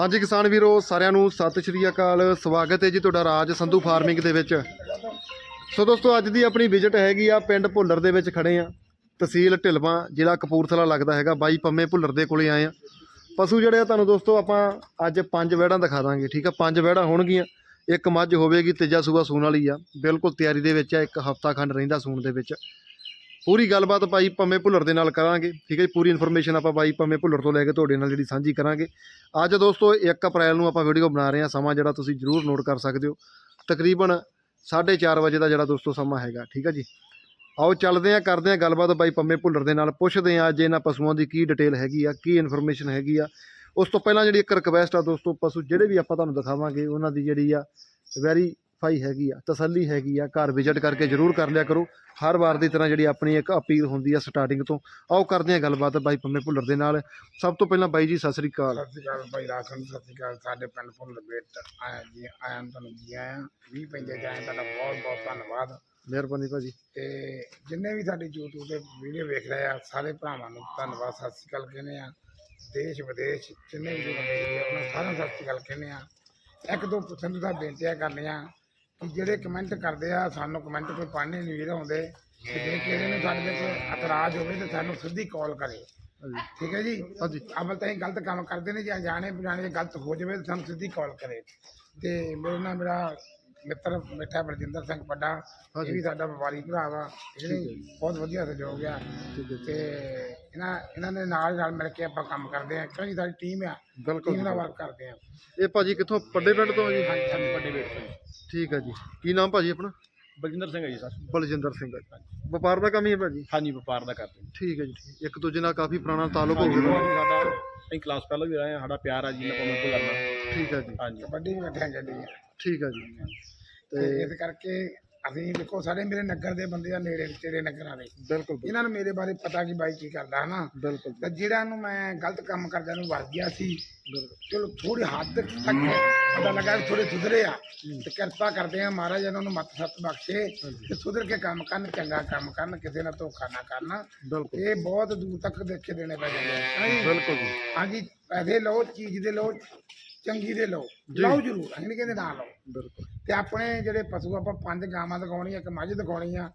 ਹਾਂਜੀ ਕਿਸਾਨ ਵੀਰੋ, ਸਾਰਿਆਂ ਨੂੰ ਸਤਿ ਸ਼੍ਰੀ ਅਕਾਲ। ਸਵਾਗਤ ਹੈ ਜੀ ਤੁਹਾਡਾ ਰਾਜ ਸੰਧੂ ਫਾਰਮਿੰਗ ਦੇ ਵਿੱਚ। ਸੋ ਦੋਸਤੋ, ਅੱਜ ਦੀ ਆਪਣੀ ਵਿਜ਼ਿਟ ਹੈਗੀ ਆ, ਪਿੰਡ ਭੁੱਲਰ ਦੇ ਵਿੱਚ ਖੜੇ ਆ। ਤਹਿਸੀਲ ਢਿਲਵਾਂ, ਜ਼ਿਲ੍ਹਾ ਕਪੂਰਥਲਾ ਲੱਗਦਾ ਹੈਗਾ, ਬਾਈ ਪੰਮੇ ਭੁੱਲਰ ਦੇ ਕੋਲੇ ਆਏ ਆ। ਪਸ਼ੂ ਜਿਹੜੇ ਆ, ਤੁਹਾਨੂੰ ਦੋਸਤੋ, ਆਪਾਂ ਅੱਜ ਪੰਜ ਵਹਿੜਾਂ ਦਿਖਾ ਦਾਂਗੇ, ਠੀਕ ਆ? ਪੰਜ ਵਹਿੜਾਂ ਹੋਣਗੀਆਂ। ਇੱਕ ਮੱਝ ਹੋਵੇਗੀ, ਤੀਜਾ ਸੂਆ ਸੂਣ ਵਾਲੀ ਆ। ਬਿਲਕੁਲ ਤਿਆਰੀ ਦੇ ਵਿੱਚ ਆ, ਇੱਕ ਹਫਤਾ ਖੰਡ ਰਹਿੰਦਾ ਸੂਣ ਦੇ ਵਿੱਚ। ਪੂਰੀ ਗੱਲਬਾਤ ਭਾਈ ਪੰਮੇ ਭੁੱਲਰ ਦੇ ਨਾਲ ਕਰਾਂਗੇ, ਠੀਕ ਹੈ ਜੀ? ਪੂਰੀ ਇਨਫੋਰਮੇਸ਼ਨ ਆਪਾਂ ਭਾਈ ਪੰਮੇ ਭੁੱਲਰ ਤੋਂ ਲੈ ਕੇ ਤੁਹਾਡੇ ਨਾਲ ਜਿਹੜੀ ਸਾਂਝੀ ਕਰਾਂਗੇ। ਅੱਜ ਦੋਸਤੋ 1 ਅਪ੍ਰੈਲ ਨੂੰ ਆਪਾਂ ਵੀਡੀਓ ਬਣਾ ਰਹੇ ਹਾਂ, ਸਮਾਂ ਜਿਹੜਾ ਤੁਸੀਂ ਜਰੂਰ ਨੋਟ ਕਰ ਸਕਦੇ ਹੋ। ਤਕਰੀਬਨ 4:30 ਵਜੇ ਦਾ ਜਿਹੜਾ ਦੋਸਤੋ ਸਮਾਂ ਹੈਗਾ, ਠੀਕ ਹੈ ਜੀ? ਆਓ ਚੱਲਦੇ ਹਾਂ, ਕਰਦੇ ਹਾਂ ਗੱਲਬਾਤ ਬਾਈ ਪੰਮੇ ਭੁੱਲਰ ਦੇ ਨਾਲ। ਪੁੱਛਦੇ ਹਾਂ ਅੱਜ ਇਹਨਾਂ ਪਸ਼ੂਆਂ ਦੀ ਕੀ ਡਿਟੇਲ ਹੈਗੀ ਆ, ਕੀ ਇਨਫੋਰਮੇਸ਼ਨ ਹੈਗੀ ਆ। ਉਸ ਤੋਂ ਪਹਿਲਾਂ ਜਿਹੜੀ ਇੱਕ ਰਿਕਵੈਸਟ ਆ ਦੋਸਤੋ, ਪਸ਼ੂ ਜਿਹੜੇ ਵੀ ਆਪਾਂ ਤੁਹਾਨੂੰ ਦਿਖਾਵਾਂਗੇ, ਉਹਨਾਂ ਦੀ ਜਿਹੜੀ ਆ ਵੈਰੀ ਵੈਰੀਫਾਈ ਹੈਗੀ ਆ ਤਸੱਲੀ ਹੈਗੀ ਆ ਘਰ ਵਿਜ਼ਿਟ ਕਰਕੇ ਜਰੂਰ ਕਰ ਲਿਆ ਕਰੋ। ਹਰ ਵਾਰ ਦੀ ਤਰ੍ਹਾਂ ਜਿਹੜੀ ਆਪਣੀ ਇੱਕ ਅਪੀਲ ਹੁੰਦੀ ਆ ਸਟਾਰਟਿੰਗ ਤੋਂ ਆਓ ਕਰਦੇ ਹਾਂ ਗੱਲਬਾਤ ਬਾਈ ਪੰਮੇ ਭੁੱਲਰ ਦੇ ਨਾਲ। ਸਭ ਤੋਂ ਪਹਿਲਾਂ ਬਾਈ ਜੀ ਸਤਿ ਸ੍ਰੀ ਅਕਾਲ। ਸਤਿ ਸ਼੍ਰੀ ਅਕਾਲ ਭਾਈ ਰਾਸ਼ਨ ਸਤਿ ਸ਼੍ਰੀ ਅਕਾਲ ਸਾਡੇ ਪਿੰਡ ਭੁੱਲ ਬੇਟ ਆਇਆ ਜੀ ਆਇਆ ਤੁਹਾਨੂੰ ਜੀ ਆਇਆ ਵੀ ਪੈਂਦੇ ਜਾਏ ਤੁਹਾਡਾ ਬਹੁਤ ਬਹੁਤ ਧੰਨਵਾਦ। ਮਿਹਰਬਾਨੀ ਭਾਜੀ। ਤੇ ਜਿੰਨੇ ਵੀ ਸਾਡੀ YouTube ਤੇ ਵੀਡੀਓ ਵੇਖ ਰਹੇ ਆ ਸਾਰੇ ਭਰਾਵਾਂ ਨੂੰ ਧੰਨਵਾਦ ਸਤਿ ਸ਼੍ਰੀ ਅਕਾਲ ਕਹਿੰਦੇ ਆ। ਦੇਸ਼ ਵਿਦੇਸ਼ ਜਿੰਨੇ ਵੀ ਦੇਖਦੇ ਆ ਉਹਨਾਂ ਸਾਰਿਆਂ ਨੂੰ ਸਤਿ ਸ਼੍ਰੀ ਅਕਾਲ ਕਹਿੰਦੇ ਆ। ਇੱਕ ਦੋ ਪਸੰਦ ਦਾ ਬੇਨਤੀਆਂ ਕਰਨੀਆਂ। ਕਿ ਜਿਹੜੇ ਕਮੈਂਟ ਕਰਦੇ ਆ ਸਾਨੂੰ ਕਮੈਂਟ ਕੋਈ ਪੜ੍ਹਨੇ ਨਹੀਂ ਵੀਰ ਆਉਂਦੇ। ਤੇ ਜੇ ਕਿਸੇ ਨੂੰ ਸਾਡੇ ਤੇ ਕੋਈ ਇਤਰਾਜ਼ ਹੋਵੇ ਤਾਂ ਸਾਨੂੰ ਸਿੱਧੀ ਕਾਲ ਕਰੇ। ਠੀਕ ਹੈ ਜੀ? ਅਮਲ ਤਾਂ ਇਹ ਗਲਤ ਕੰਮ ਕਰਦੇ ਨੇ ਜਾਂ ਜਾਣੇ ਬਜਾਣੇ ਜੇ ਗਲਤ ਹੋ ਜਾਵੇ ਤਾਂ ਸਾਨੂੰ ਸਿੱਧੀ ਕਾਲ ਕਰੇ। ਤੇ ਮੇਰੇ ਨਾਲ ਮੇਰਾ ਮਿੱਤਰ ਮਿੱਠਾ ਬਲਜਿੰਦਰ ਸਿੰਘ ਵੱਡਾ ਇਹ ਵੀ ਸਾਡਾ ਵਪਾਰੀ ਭਰਾ ਵਾ ਇਹਨੇ ਬਹੁਤ ਵਧੀਆ ਸਹਿਯੋਗ ਆ। ਹੈ ਤੇ ਇਹਨਾਂ ਇਹਨਾਂ ਦੇ ਨਾਲ ਨਾਲ ਮਿਲ ਕੇ ਆਪਾਂ ਕੰਮ ਕਰਦੇ ਆ ਕਿਉਂਕਿ ਸਾਡੀ ਟੀਮ ਆ ਬਿਲਕੁਲ ਨਾਲ। ਵਰਕ ਕਰਦੇ ਆ। ਇਹ ਭਾਜੀ ਕਿੱਥੋਂ ਪੱਡੇ ਪਿੰਡ ਤੋਂ ਆ ਜੀ? ਹਾਂਜੀ ਹਾਂਜੀ ਵੱਡੇ ਵੇਟ ਤੋਂ ਠੀਕ ਹੈ ਜੀ। ਕੀ ਨਾਮ ਭਾਜੀ ਆਪਣਾ? ਬਲਜਿੰਦਰ ਸਿੰਘ ਹੈ ਜੀ ਸਰ। ਬਲਜਿੰਦਰ ਸਿੰਘ ਹੈ। ਜੀ। ਵਪਾਰ ਦਾ ਕੰਮ ਹੀ ਹੈ ਭਾਜੀ? ਹਾਂਜੀ ਵਪਾਰ ਦਾ ਕਰਦੇ ਹਾਂ। ਠੀਕ ਹੈ ਜੀ ਠੀਕ। ਇੱਕ ਦੂਜੇ ਨਾਲ ਕਾਫੀ ਪੁਰਾਣਾ ਤਾਲੁਕ ਹੋ ਗਿਆ। ਸਾਡਾ ਅਸੀਂ ਕਲਾਸ ਪਹਿਲਾਂ ਵੀ ਰਹੇ ਹਾਂ ਸਾਡਾ ਪਿਆਰ ਆ ਜੀ ਨਾ ਕੋਈ ਕਰਨਾ ਠੀਕ ਹੈ ਜੀ। ਹਾਂਜੀ। ਕਬੱਡੀ ਵੀ ਇਕੱਠਿਆਂ ਖੇਡੀ ਆ। ਠੀਕ ਹੈ ਜੀ। ਤੇ ਇਸ ਕਰਕੇ ਅਸੀਂ ਦੇਖੋ ਸਾਡੇ ਮੇਰੇ ਨਗਰ ਦੇ ਬੰਦੇ ਆ ਨੇੜੇ ਤੇਰੇ ਨਗਰਾਂ ਦੇ। ਬਿਲਕੁਲ ਬਿਲਕੁਲ, ਇਹਨਾਂ ਨੂੰ ਮੇਰੇ ਬਾਰੇ ਪਤਾ ਕਿ ਬਾਈ ਕੀ ਕਰਦਾ ਹਨਾ? ਬਿਲਕੁਲ ਤੇ ਜਿਹੜਾ ਨੂੰ ਮੈਂ ਗਲਤ ਕੰਮ ਕਰਦਿਆਂ ਨੂੰ ਵਰ ਗਿਆ ਸੀ ਬਿਲਕੁਲ। ਚਲੋ ਥੋੜੀ ਹੱਦ ਤੱਕ ਪਤਾ ਲੱਗਾ ਵੀ ਥੋੜੇ ਸੁਧਰੇ ਆ। ਤੇ ਕਿਰਪਾ ਕਰਦੇ ਆ ਮਹਾਰਾਜ ਇਹਨਾਂ ਨੂੰ ਮੱਤ ਸੱਤ ਬਖਸ਼ੇ ਤੇ ਸੁਧਰ ਕੇ ਕੰਮ ਕਰਨ ਚੰਗਾ ਕੰਮ ਕਰਨ ਕਿਸੇ ਨਾਲ ਧੋਖਾ ਨਾ ਕਰਨ। ਬਿਲਕੁਲ। ਇਹ ਬਹੁਤ ਦੂਰ ਤੱਕ ਦੇਖੇ ਦੇਣੇ ਪੈ ਜਾਂਦੇ ਆ। ਬਿਲਕੁਲ ਜੀ। ਹਾਂਜੀ ਪੈਸੇ ਲਓ ਚੀਜ਼ ਦੇ ਲਓ। ਚੰਗੀ ਦੇ ਲਓ। ਲਓ ਜ਼ਰੂਰ ਅਸੀਂ ਨਹੀਂ ਕਹਿੰਦੇ ਨਾ ਲਓ। ਬਿਲਕੁਲ। ਤੇ ਆਪਣੇ ਜਿਹੜੇ ਪਸ਼ੂ ਆਪਾਂ ਪੰਜ ਗਾਵਾਂ ਦਿਖਾਉਣੀ ਇੱਕ ਮੱਝ ਦਿਖਾਉਣੀ ਆ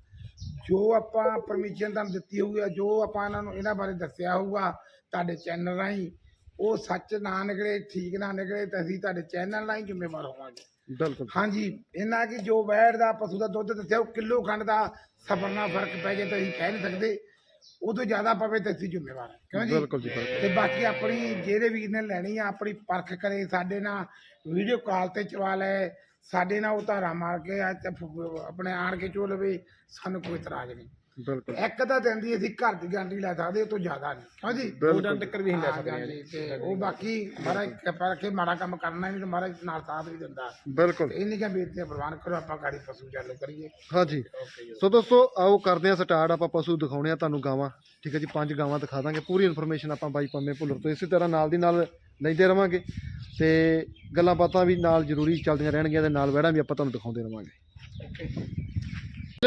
ਜੋ ਆਪਾਂ ਪਰਮਿਸ਼ਨ ਤੁਹਾਨੂੰ ਦਿੱਤੀ ਹੋਊਗੀ ਜੋ ਆਪਾਂ ਇਹਨਾਂ ਨੂੰ ਇਹਨਾਂ ਬਾਰੇ ਦੱਸਿਆ ਹੋਊਗਾ ਤੁਹਾਡੇ ਚੈਨਲ ਰਾਹੀਂ ਉਹ ਸੱਚ ਨਾ ਨਿਕਲੇ ਠੀਕ ਨਾ ਨਿਕਲੇ ਤਾਂ ਅਸੀਂ ਤੁਹਾਡੇ ਚੈਨਲ ਰਾਹੀਂ ਜ਼ਿੰਮੇਵਾਰ ਹੋਵਾਂਗੇ। ਬਿਲਕੁਲ। ਹਾਂਜੀ ਇਹਨਾਂ ਕੀ ਜੋ ਵੈੜ ਦਾ ਪਸ਼ੂ ਦਾ ਦੁੱਧ ਦੱਸਿਆ ਉਹ ਕਿਲੋ ਖੰਡ ਦਾ ਸਬਰ ਨਾਲ ਫ਼ਰਕ ਪੈ ਜੇ ਤਾਂ ਅਸੀਂ ਕਹਿ ਨਹੀਂ ਸਕਦੇ। ਉਹ ਤੋਂ ਜ਼ਿਆਦਾ ਪਵੇ ਤਾਂ ਅਸੀਂ ਜ਼ਿੰਮੇਵਾਰ ਹਾਂ। ਕਿਉਂ ਜੀ? ਬਿਲਕੁਲ ਜੀ ਬਿਲਕੁਲ। ਤੇ ਬਾਕੀ ਆਪਣੀ ਜਿਹੜੇ ਵੀਰ ਨੇ ਲੈਣੀ ਆ ਆਪਣੀ ਪਰਖ ਕਰੇ ਸਾਡੇ ਨਾਲ ਵੀਡੀਓ ਕਾਲ ਤੇ ਚਵਾ ਲੈ ਸਾਡੇ ਨਾਲ ਉਤਾਰਾ ਮਾਰ ਕੇ ਆ ਤੇ ਫ- ਆਪਣੇ ਆਣ ਕੇ ਚੋ ਲਵੇ ਸਾਨੂੰ ਕੋਈ ਇਤਰਾਜ਼ ਨਹੀਂ। ਬਿਲਕੁਲ। ਇੱਕ ਤਾਂ ਦਿਨ ਦੀ ਅਸੀਂ ਘਰ ਦੀ ਗਾਰੰਟੀ ਲੈ ਸਕਦੇ ਉਹ ਤੋਂ ਜ਼ਿਆਦਾ ਨਹੀਂ। ਕਿਉਂ ਜੀ? ਦੋ ਦਿਨ ਤੱਕ ਵੀ ਲੈ ਸਕਦੇ ਹਾਂ ਹਾਂਜੀ, ਤੇ ਉਹ ਬਾਕੀ ਮਹਾਰਾਜ ਕਿਰਪਾ ਰੱਖੇ ਮਾੜਾ ਕੰਮ ਕਰਨਾ ਨਹੀਂ ਤੇ ਮਹਾਰਾਜ ਨਾਲ ਸਾਥ ਨਹੀਂ ਦਿੰਦਾ। ਬਿਲਕੁਲ। ਇਹ ਨਹੀਂ ਕਿ ਬੇਨਤੀਆਂ ਪ੍ਰਵਾਨ ਕਰੋ ਆਪਾਂ ਗਾੜੀ ਪਸ਼ੂ ਚਾਲੂ ਕਰੀਏ। ਹਾਂਜੀ ਸੋ ਦੋਸਤੋ ਆਓ ਕਰਦੇ ਹਾਂ ਸਟਾਰਟ ਆਪਾਂ ਪਸ਼ੂ ਦਿਖਾਉਣੇ ਆ ਤੁਹਾਨੂੰ ਗਾਵਾਂ। ਠੀਕ ਹੈ ਜੀ ਪੰਜ ਗਾਵਾਂ ਦਿਖਾ ਦਾਂਗੇ ਪੂਰੀ ਇਨਫੋਰਮੇਸ਼ਨ ਆਪਾਂ ਬਾਈ ਪੰਮੇ ਭੁੱਲਰ ਤੋਂ। ਇਸੇ ਤਰ੍ਹਾਂ ਨਾਲ ਦੀ ਨਾਲ ਲੈਂਦੇ ਰਵਾਂਗੇ। ਤੇ ਗੱਲਾਂ ਬਾਤਾਂ ਵੀ ਨਾਲ ਜ਼ਰੂਰੀ ਚੱਲਦੀਆਂ ਰਹਿਣਗੀਆਂ ਤੇ ਨਾਲ ਵਹਿੜਾਂ ਵੀ ਆਪਾਂ ਤੁਹਾਨੂੰ ਦਿਖਾਉਂਦੇ ਰਵਾਂਗੇ। ਓਕੇ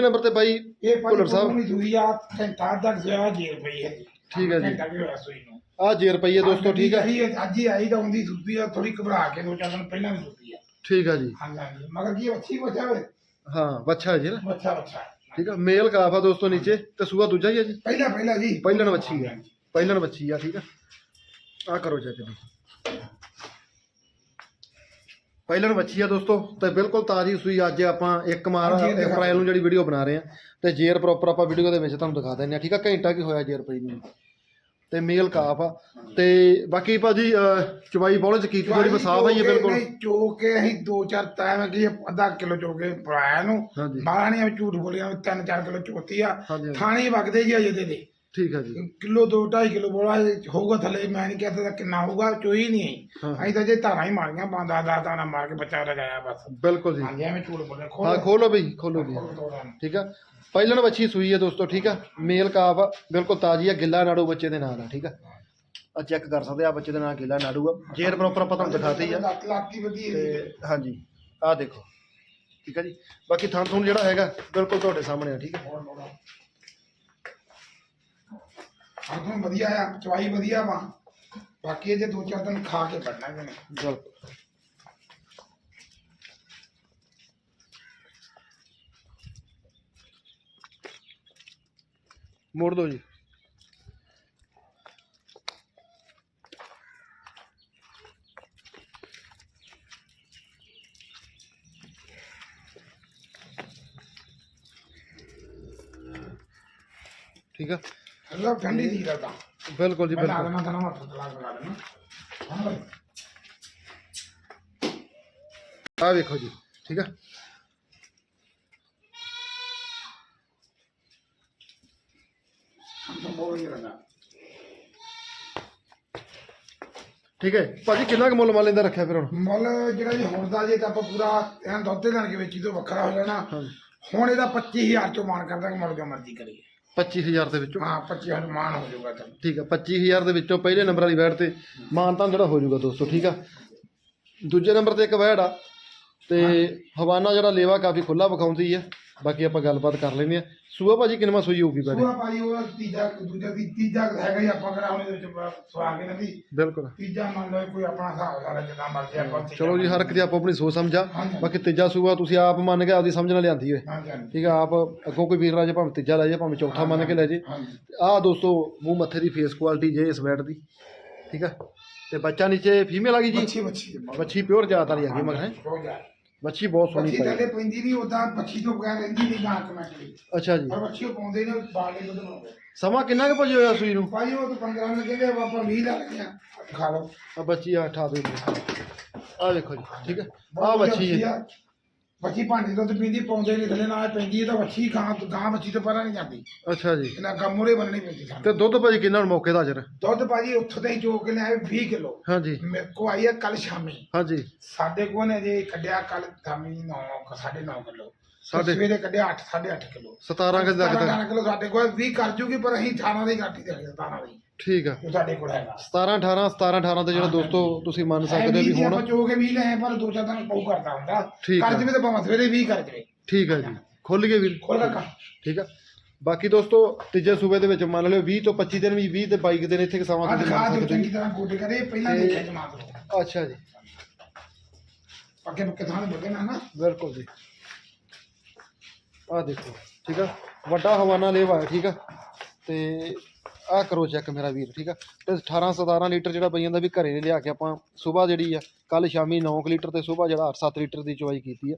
ਨੰਬਰ ਤੇ ਬਾਈ ਇਹ ਭੁੱਲਰ ਸਾਹਿਬ। ਸੂਈ ਆ ਘੰਟਾ ਤੱਕ ਜਿਆ ਜੇਰ ਪਈ ਹੈ ਜੀ ਠੀਕ ਹੈ ਜੀ। ਘੰਟਾ ਵੀ ਹੋਇਆ ਸੂਈ ਨੂੰ। ਆਹ ਜੇ ਰੁਪਈਏ ਦੋਸਤੋ ਠੀਕ ਹੈ। ਹੈ ਅੱਜ ਹੀ ਆਈ ਤਾਂ ਹੁੰਦੀ ਸੁੱਤੀ ਆ ਥੋੜੀ ਘਬਰਾ ਕੇ ਦੋ ਚਾਰ ਦਿਨ ਪਹਿਲਾਂ ਵੀ ਸੁੱਤੀ ਆ। ਠੀਕ ਹੈ ਜੀ ਹਾਂਜੀ ਹਾਂਜੀ ਮਗਰ ਕੀ ਅੱਛੀ ਬੱਚਾ ਵੇ ਹਾਂ ਬੱਚਾ ਹੈ ਜੀ ਨਾ। ਬੱਚਾ ਬੱਚਾ ਠੀਕ ਹੈ ਮੇਲ ਕਾਫ ਆ ਦੋਸਤੋ ਨੀਚੇ ਤੇ ਸੂਆ ਦੂਜਾ ਹੀ ਹੈ ਜੀ। ਪਹਿਲਾਂ ਪਹਿਲਾਂ ਜੀ। ਪਹਿਲਣ ਵੱਛੀ ਆ। ਪਹਿਲਣ ਵੱਛੀ ਆ ਠੀਕ ਆ। ਆ ਕਰੋ ਚੈੱਕ ਜੀ। ਪਹਿਲਣ ਵੱਛੀ ਆ ਦੋਸਤੋ ਤੇ ਬਿਲਕੁਲ ਤਾਜ਼ੀ ਸੂਈ ਅੱਜ ਆਪਾਂ ਇੱਕ ਮਾਰ ਦਿਖਾ ਅਪ੍ਰੈਲ ਨੂੰ ਜਿਹੜੀ ਵੀਡੀਓ ਬਣਾ ਰਹੇ ਆ। ਤੇ ਜੇਰ ਪ੍ਰੋਪਰ ਆਪਾਂ ਵੀਡੀਓ ਦੇ ਵਿੱਚ ਤੁਹਾਨੂੰ ਦਿਖਾ ਦਿੰਦੇ ਆ ਠੀਕ ਆ? ਘੰਟਾ ਕੀ ਹੋਇਆ ਜੇਰ ਪਈ ਨੂੰ? ਤੇ ਮੇਲ ਕਾਫ ਆ। ਤੇ ਬਾਕੀ ਭਾਜੀ ਚਵਾਈ ਬੋਲੇ ਚ ਕੀਤੀ ਥੋੜੀ ਸਾਫ਼ ਆਈ ਹੈ ਬਿਲਕੁਲ? ਨਹੀਂ ਚੋ ਕੇ ਅਸੀਂ ਦੋ ਚਾਰ ਟਾਈਮ ਕੀ ਅੱਧਾ ਕਿਲੋ ਚੋ ਕੇ ਪਰਾਇਆ ਨੂੰ। ਬਾਹਰ ਨਹੀਂ ਝੂਠ ਬੋਲਿਆ ਤਿੰਨ ਚਾਰ ਕਿਲੋ ਚੋਤੀ ਆ। ਥਾਣੀ ਵਗਦੇ ਜੀ ਅਜੇ ਦੇ ਦੇ ਠੀਕ ਆ ਜੀ। ਕਿਲੋ ਦੋ 2.5 ਕਿਲੋ ਬੋਲਾ ਹੋਊਗਾ ਥੱਲੇ ਮੈਂ ਨਹੀਂ ਕਹਿੰਦਾ ਕਿੰਨਾ ਹੋਊਗਾ ਚੋਈ ਨਹੀਂ ਹਾਂ। ਅਸੀਂ ਤਾਂ ਜੇ ਧਾਰਾਂ ਹੀ ਮਾਰੀਆਂ ਬਾਂਦਾ ਦਾ ਧਾਰਾਂ ਮਾਰ ਕੇ ਬੱਚਾ ਰਜਾਇਆ ਬਸ। ਬਿਲਕੁਲ ਜੀ। ਹਾਂਜੀ ਐਵੇਂ ਝੂਠ ਖੋਲ। ਹਾਂ ਖੋਲੋ ਬਈ ਖੋਲੋ ਜੀ। ਠੀਕ ਆ। ਪਹਿਲਣ ਵੱਛੀ ਸੂਈ ਹੈ ਦੋਸਤੋ ਠੀਕ ਆ। ਮੇਲ ਕਾਫ ਆ ਬਿਲਕੁਲ ਤਾਜ਼ੀ ਆ ਗਿੱਲਾ ਨਾੜੂ ਬੱਚੇ ਦੇ ਨਾਲ ਆ ਠੀਕ ਆ। ਆ ਚੈੱਕ ਕਰ ਸਕਦੇ ਆ ਬੱਚੇ ਦੇ ਨਾਲ ਗਿੱਲਾ ਨਾੜੂ ਆ। ਜੇਰ ਪ੍ਰੋਪਰ ਆਪਾਂ ਤੁਹਾਨੂੰ ਦਿਖਾਤੀ ਆ। ਲੱਤ ਲਾਤੀ ਵਧੀਆ ਜੀ। ਤੇ ਹਾਂਜੀ ਆ ਦੇਖੋ। ਠੀਕ ਆ ਜੀ। ਬਾਕੀ ਥਣ ਥਣ ਜਿਹੜਾ ਹੈਗਾ ਬਿਲਕੁਲ ਤੁਹਾਡੇ ਸਾਹਮਣੇ ਆ ਠੀਕ ਆ। ਆਖੋਂ ਵਧੀਆ ਆ ਚਵਾਈ ਵਧੀਆ ਵਾ ਬਾਕੀ ਇਹ ਜੇ ਦੋ ਚਾਰ ਦਿਨ ਖਾ ਕੇ ਪੜਨਾ ਇਹਨੇ ਬਿਲਕੁਲ ਮੋੜ ਦੋ ਜੀ ਠੀਕ ਆ ਬਿਲਕੁਲ ਜੀ ਬਿਲਕੁਲ ਕੇ ਦੇਣਾ ਹਾਂ ਵੇਖੋ ਜੀ ਠੀਕ ਆ ਹਮ ਤਾਂ ਬਹੁਤ ਹੀ ਰੰਗਾ ਠੀਕ ਹੈ ਭਾਜੀ ਕਿੰਨਾ ਕੁ ਮੁੱਲ ਮਾਲ ਇਹਦਾ ਰੱਖਿਆ ਫਿਰ ਹੁਣ ਮੁੱਲ ਜਿਹੜਾ ਜੀ ਹੁਣ ਦਾ ਜੇ ਤਾਂ ਆਪਾਂ ਪੂਰਾ ਐਨ ਦੁੱਧ ਦੇ ਲੈਣ ਕੇ ਵੇਚੀ ਤੋਂ ਵੱਖਰਾ ਹੋ ਜਾਣਾ ਹਾਂਜੀ ਹੁਣ ਇਹਦਾ 25000 ਚੋਂ ਮਾਨ ਕਰਦਾ ਕਿ ਮੁੜ ਜੋ ਮਰਜ਼ੀ ਕਰੀਏ। 25000 ਦੇ ਵਿੱਚੋਂ। ਹਾਂ 25000 ਮਾਨ ਹੋ ਜਾਊਗਾ ਤਾਂ। ਠੀਕ ਆ 25000 ਦੇ ਵਿੱਚੋਂ ਪਹਿਲੇ ਨੰਬਰ ਵਾਲੀ ਵੈਟ ਤੇ ਮਾਨਤਾਨ ਜਿਹੜਾ ਹੋ ਜਾਊਗਾ ਦੋਸਤੋ ਠੀਕ ਆ? ਦੂਜੇ ਨੰਬਰ ਤੇ ਇੱਕ ਵੈਟ ਆ ਤੇ ਹਵਾਨਾ ਜਿਹੜਾ ਲੇਵਾ ਕਾਫੀ ਖੁੱਲਾ ਵਿਖਾਉਂਦੀ ਆ। ਬਾਕੀ ਆਪਾਂ ਗੱਲਬਾਤ ਕਰ ਲੈਂਦੇ ਆ ਸੂਆ ਭਾਜੀ ਕਿੰਨਵਾਂ ਸੂਈ ਹੋਊਗੀ ਪਹਿਲੇ? ਸੂਆ ਭਾਈ ਉਹ ਤੀਜਾ ਦੂਜਾ ਤੀ- ਤੀਜਾ ਹੈਗਾ ਹੀ ਆਪਾਂ ਕਿਹੜਾ ਉਹਦੇ ਵਿੱਚ ਸਵਾ ਕੇ ਨਹੀਂ ਬਿਲਕੁਲ। ਤੀਜਾ ਮੰਨ ਲਓ ਕੋਈ ਆਪਣਾ ਹਿਸਾਬ ਸਾਰਾ ਜਿੱਦਾਂ ਮਰਜ਼ੀ ਆਪਾਂ ਤੀਜਾ ਚਲੋ ਜੀ ਹਰ ਇੱਕ ਦੀ ਆਪੋ ਆਪਣੀ ਸੋਚ ਸਮਝਾ ਹਾਂਜੀ। ਬਾਕੀ ਤੀਜਾ ਸੂਆ ਤੁਸੀਂ ਆਪ ਮੰਨ ਕੇ ਆਪਦੀ ਸਮਝ ਨਾਲ ਲਿਆਂਦੀ ਹੋਏ ਹਾਂਜੀ ਹਾਂਜੀ। ਠੀਕ ਆ ਆਪ ਅੱਗੋਂ ਕੋਈ ਵੀਰ ਰਾਜੇ ਭਾਵੇਂ ਤੀਜਾ ਲੈ ਜੇ ਭਾਵੇਂ ਚੌਥਾ ਮੰਨ ਕੇ ਲੈ ਜੇ। ਹਾਂਜੀ ਆਹ ਦੋਸਤੋ ਮੂੰਹ ਮੱਥੇ ਦੀ ਫੇਸ ਕੁਆਲਿਟੀ ਜੇ ਇਸ ਬੈਟ ਦੀ। ਠੀਕ ਆ? ਤੇ ਬੱਚਾ ਨੀਚੇ ਫੀਮੇਲ ਆ ਗਈ ਜੀ? ਬੱਚੀ ਬੱਚੀ ਬੱਚੀ ਪਿਓਰ ਜਾਤ ਵਾਲੀ ਹੈਗੀ ਮਗਰ ਹੈ। ਹੋ ਬੱਚੀ ਬਹੁਤ ਸੋਹਣੀ ਬੱਚੀ ਪਾਈ ਥੱਲੇ ਪੈਂਦੀ ਨਹੀਂ ਉਦਾਂ ਬੱਚੀ ਤੋਂ ਬਗੈਰ ਰਹਿੰਦੀ ਨਹੀਂ ਗਾਂ ਕਮੈਂਟ ਲਈ। ਅੱਛਾ ਜੀ। ਪਰ ਬੱਚੀ ਉਹ ਪਾਉਂਦੇ ਨੇ ਬਾਲੇ ਦੁੱਧ ਪਾਉਂਦੇ ਸਮਾਂ ਕਿੰਨਾ ਕੁ ਭਜੇ ਹੋਇਆ ਸੂਈ ਨੂੰ? ਭਾਈ ਉਹ ਤਾਂ 15 ਨੂੰ ਕਹਿੰਦੇ ਆਪਾਂ 20 ਲਾ ਲਈਆਂ ਖਾ ਲਓ। ਆ ਬੱਚੀ ਆ ਠਾ ਦੇ। ਆ ਦੇਖੋ ਜੀ ਠੀਕ ਹੈ। ਆ ਬੱਚੀ ਹੈ। ਬੱਚੀ ਭਾਂਡੇ ਦੁੱਧ ਪੀਂਦੀ ਪਾਉਂਦੇ ਨਹੀਂ ਥੱਲੇ ਨਾ ਪੈਂਦੀ ਇਹ ਤਾਂ ਬੱਚੀ ਗਾਂ ਗਾਂ ਬੱਚੀ ਤੋਂ ਪਰਾਂ ਨਹੀਂ ਜਾਂਦੀ। ਅੱਛਾ ਜੀ। ਇਹਨਾਂ ਗਮੂਰੇ ਬੰਨਣੀ ਪੈਂਦੀ ਤੇ ਦੁੱਧ ਭਾਜੀ ਕਿੰਨਾ ਹੁਣ ਮੌਕੇ ਦਾ ਹਾਜ਼ਰ ਦੁੱਧ ਭਾਜੀ ਉੱਥੋਂ ਤੇ ਹੀ ਚੋ ਕੇ ਲਿਆਏ 20 ਕਿਲੋ। ਹਾਂਜੀ। ਮੇਰੇ ਕੋ ਆਈ ਹੈ ਕੱਲ ਸ਼ਾਮੀ। ਹਾਂਜੀ। ਸਾਡੇ ਕੋਲ ਨੇ ਜੇ ਕੱਢਿਆ ਕੱਲ ਸ਼ਾਮੀ 9 9.5 ਕਿਲੋ। ਸਾਡੇ- ਸਵੇਰੇ ਕੱਢਿਆ 8 8.5 ਕਿਲੋ। 17 ਕੁ ਲੱਗ ਤੱਕ 18 ਕਿਲੋ ਸਾਡੇ ਕੋਲ 20 ਕਰ ਜੂਗੀ ਪਰ ਅਸੀਂ 18 ਦੀ ਘਾਟੀ ਦੇ 17 ਦੀ। ਠੀਕ ਆ। ਸਾਡੇ ਕੋਲ ਹੈਗਾ। 17 18 17 18 ਤੇ ਜਿਹੜਾ ਦੋਸਤੋ ਤੁਸੀਂ ਮੰਨ ਸਕਦੇ ਵੀ ਆਪਾਂ ਹੁਣ ਚੋ ਕੇ 20 ਲਏ ਪਰ ਦੋ ਚਾਰ ਦਿਨ ਪਊ ਕਰਦਾ ਹੁੰਦਾ। ਕਰ। ਜਵੇ ਤਾਂ ਭਾਵੇਂ ਸਵੇਰੇ 20 ਕਰ ਜਵੇ। ਠੀਕ ਆ ਜੀ। ਖੁੱਲ ਗਏ ਵੀਰ। ਖੋਲ ਕਾ ਠੀਕ ਆ। ਬਾਕੀ ਦੋਸਤੋ ਤੀਜੇ ਸੂਬੇ ਦੇ ਵਿੱਚ ਮੰਨ ਲਿਓ 20 ਤੋਂ 25 ਦਿਨ ਵੀ 20 ਤੇ 22 ਦਿਨ ਇੱਥੇ ਤੁਸੀਂ ਦਿਖਾ ਮੰਨ ਦਿਓ ਸਕਦੇ ਚੰਗੀ ਤਰ੍ਹਾਂ ਗੋਡੇ ਕਰੇ ਪਹਿਲਾਂ ਤੇ- ਦੇਖਿਆ ਜਮਾ ਕਰੋ ਹੋ। ਅੱਛਾ ਜੀ। ਪੱਕੇ ਪੱਕੇ ਥਾਂ ਬਗੇ ਨਾ ਨਾ ਬਿਲਕੁਲ ਜੀ। ਆ ਦੇਖੋ ਠੀਕ ਆ? ਵੱਡਾ ਹਵਾਨਾ ਲੇਵਾ ਹੈ ਠੀਕ ਆ? ਤੇ ਆ ਕਰੋ ਚੈੱਕ ਮੇਰਾ ਵੀਰ ਠੀਕ ਆ? ਤੇ 18 17 ਲੀਟਰ ਜਿਹੜਾ ਪਈ ਜਾਂਦਾ ਵੀ ਘਰੇ ਲਿਆ ਕੇ ਆਪਾਂ ਸਵੇਰ ਜਿਹੜੀ ਆ ਕੱਲ ਸ਼ਾਮੀ 9 ਲੀਟਰ ਤੇ ਸਵੇਰ ਜਿਹੜਾ 8-7 ਲੀਟਰ ਦੀ ਚੁਆਈ ਕੀਤੀ ਆ।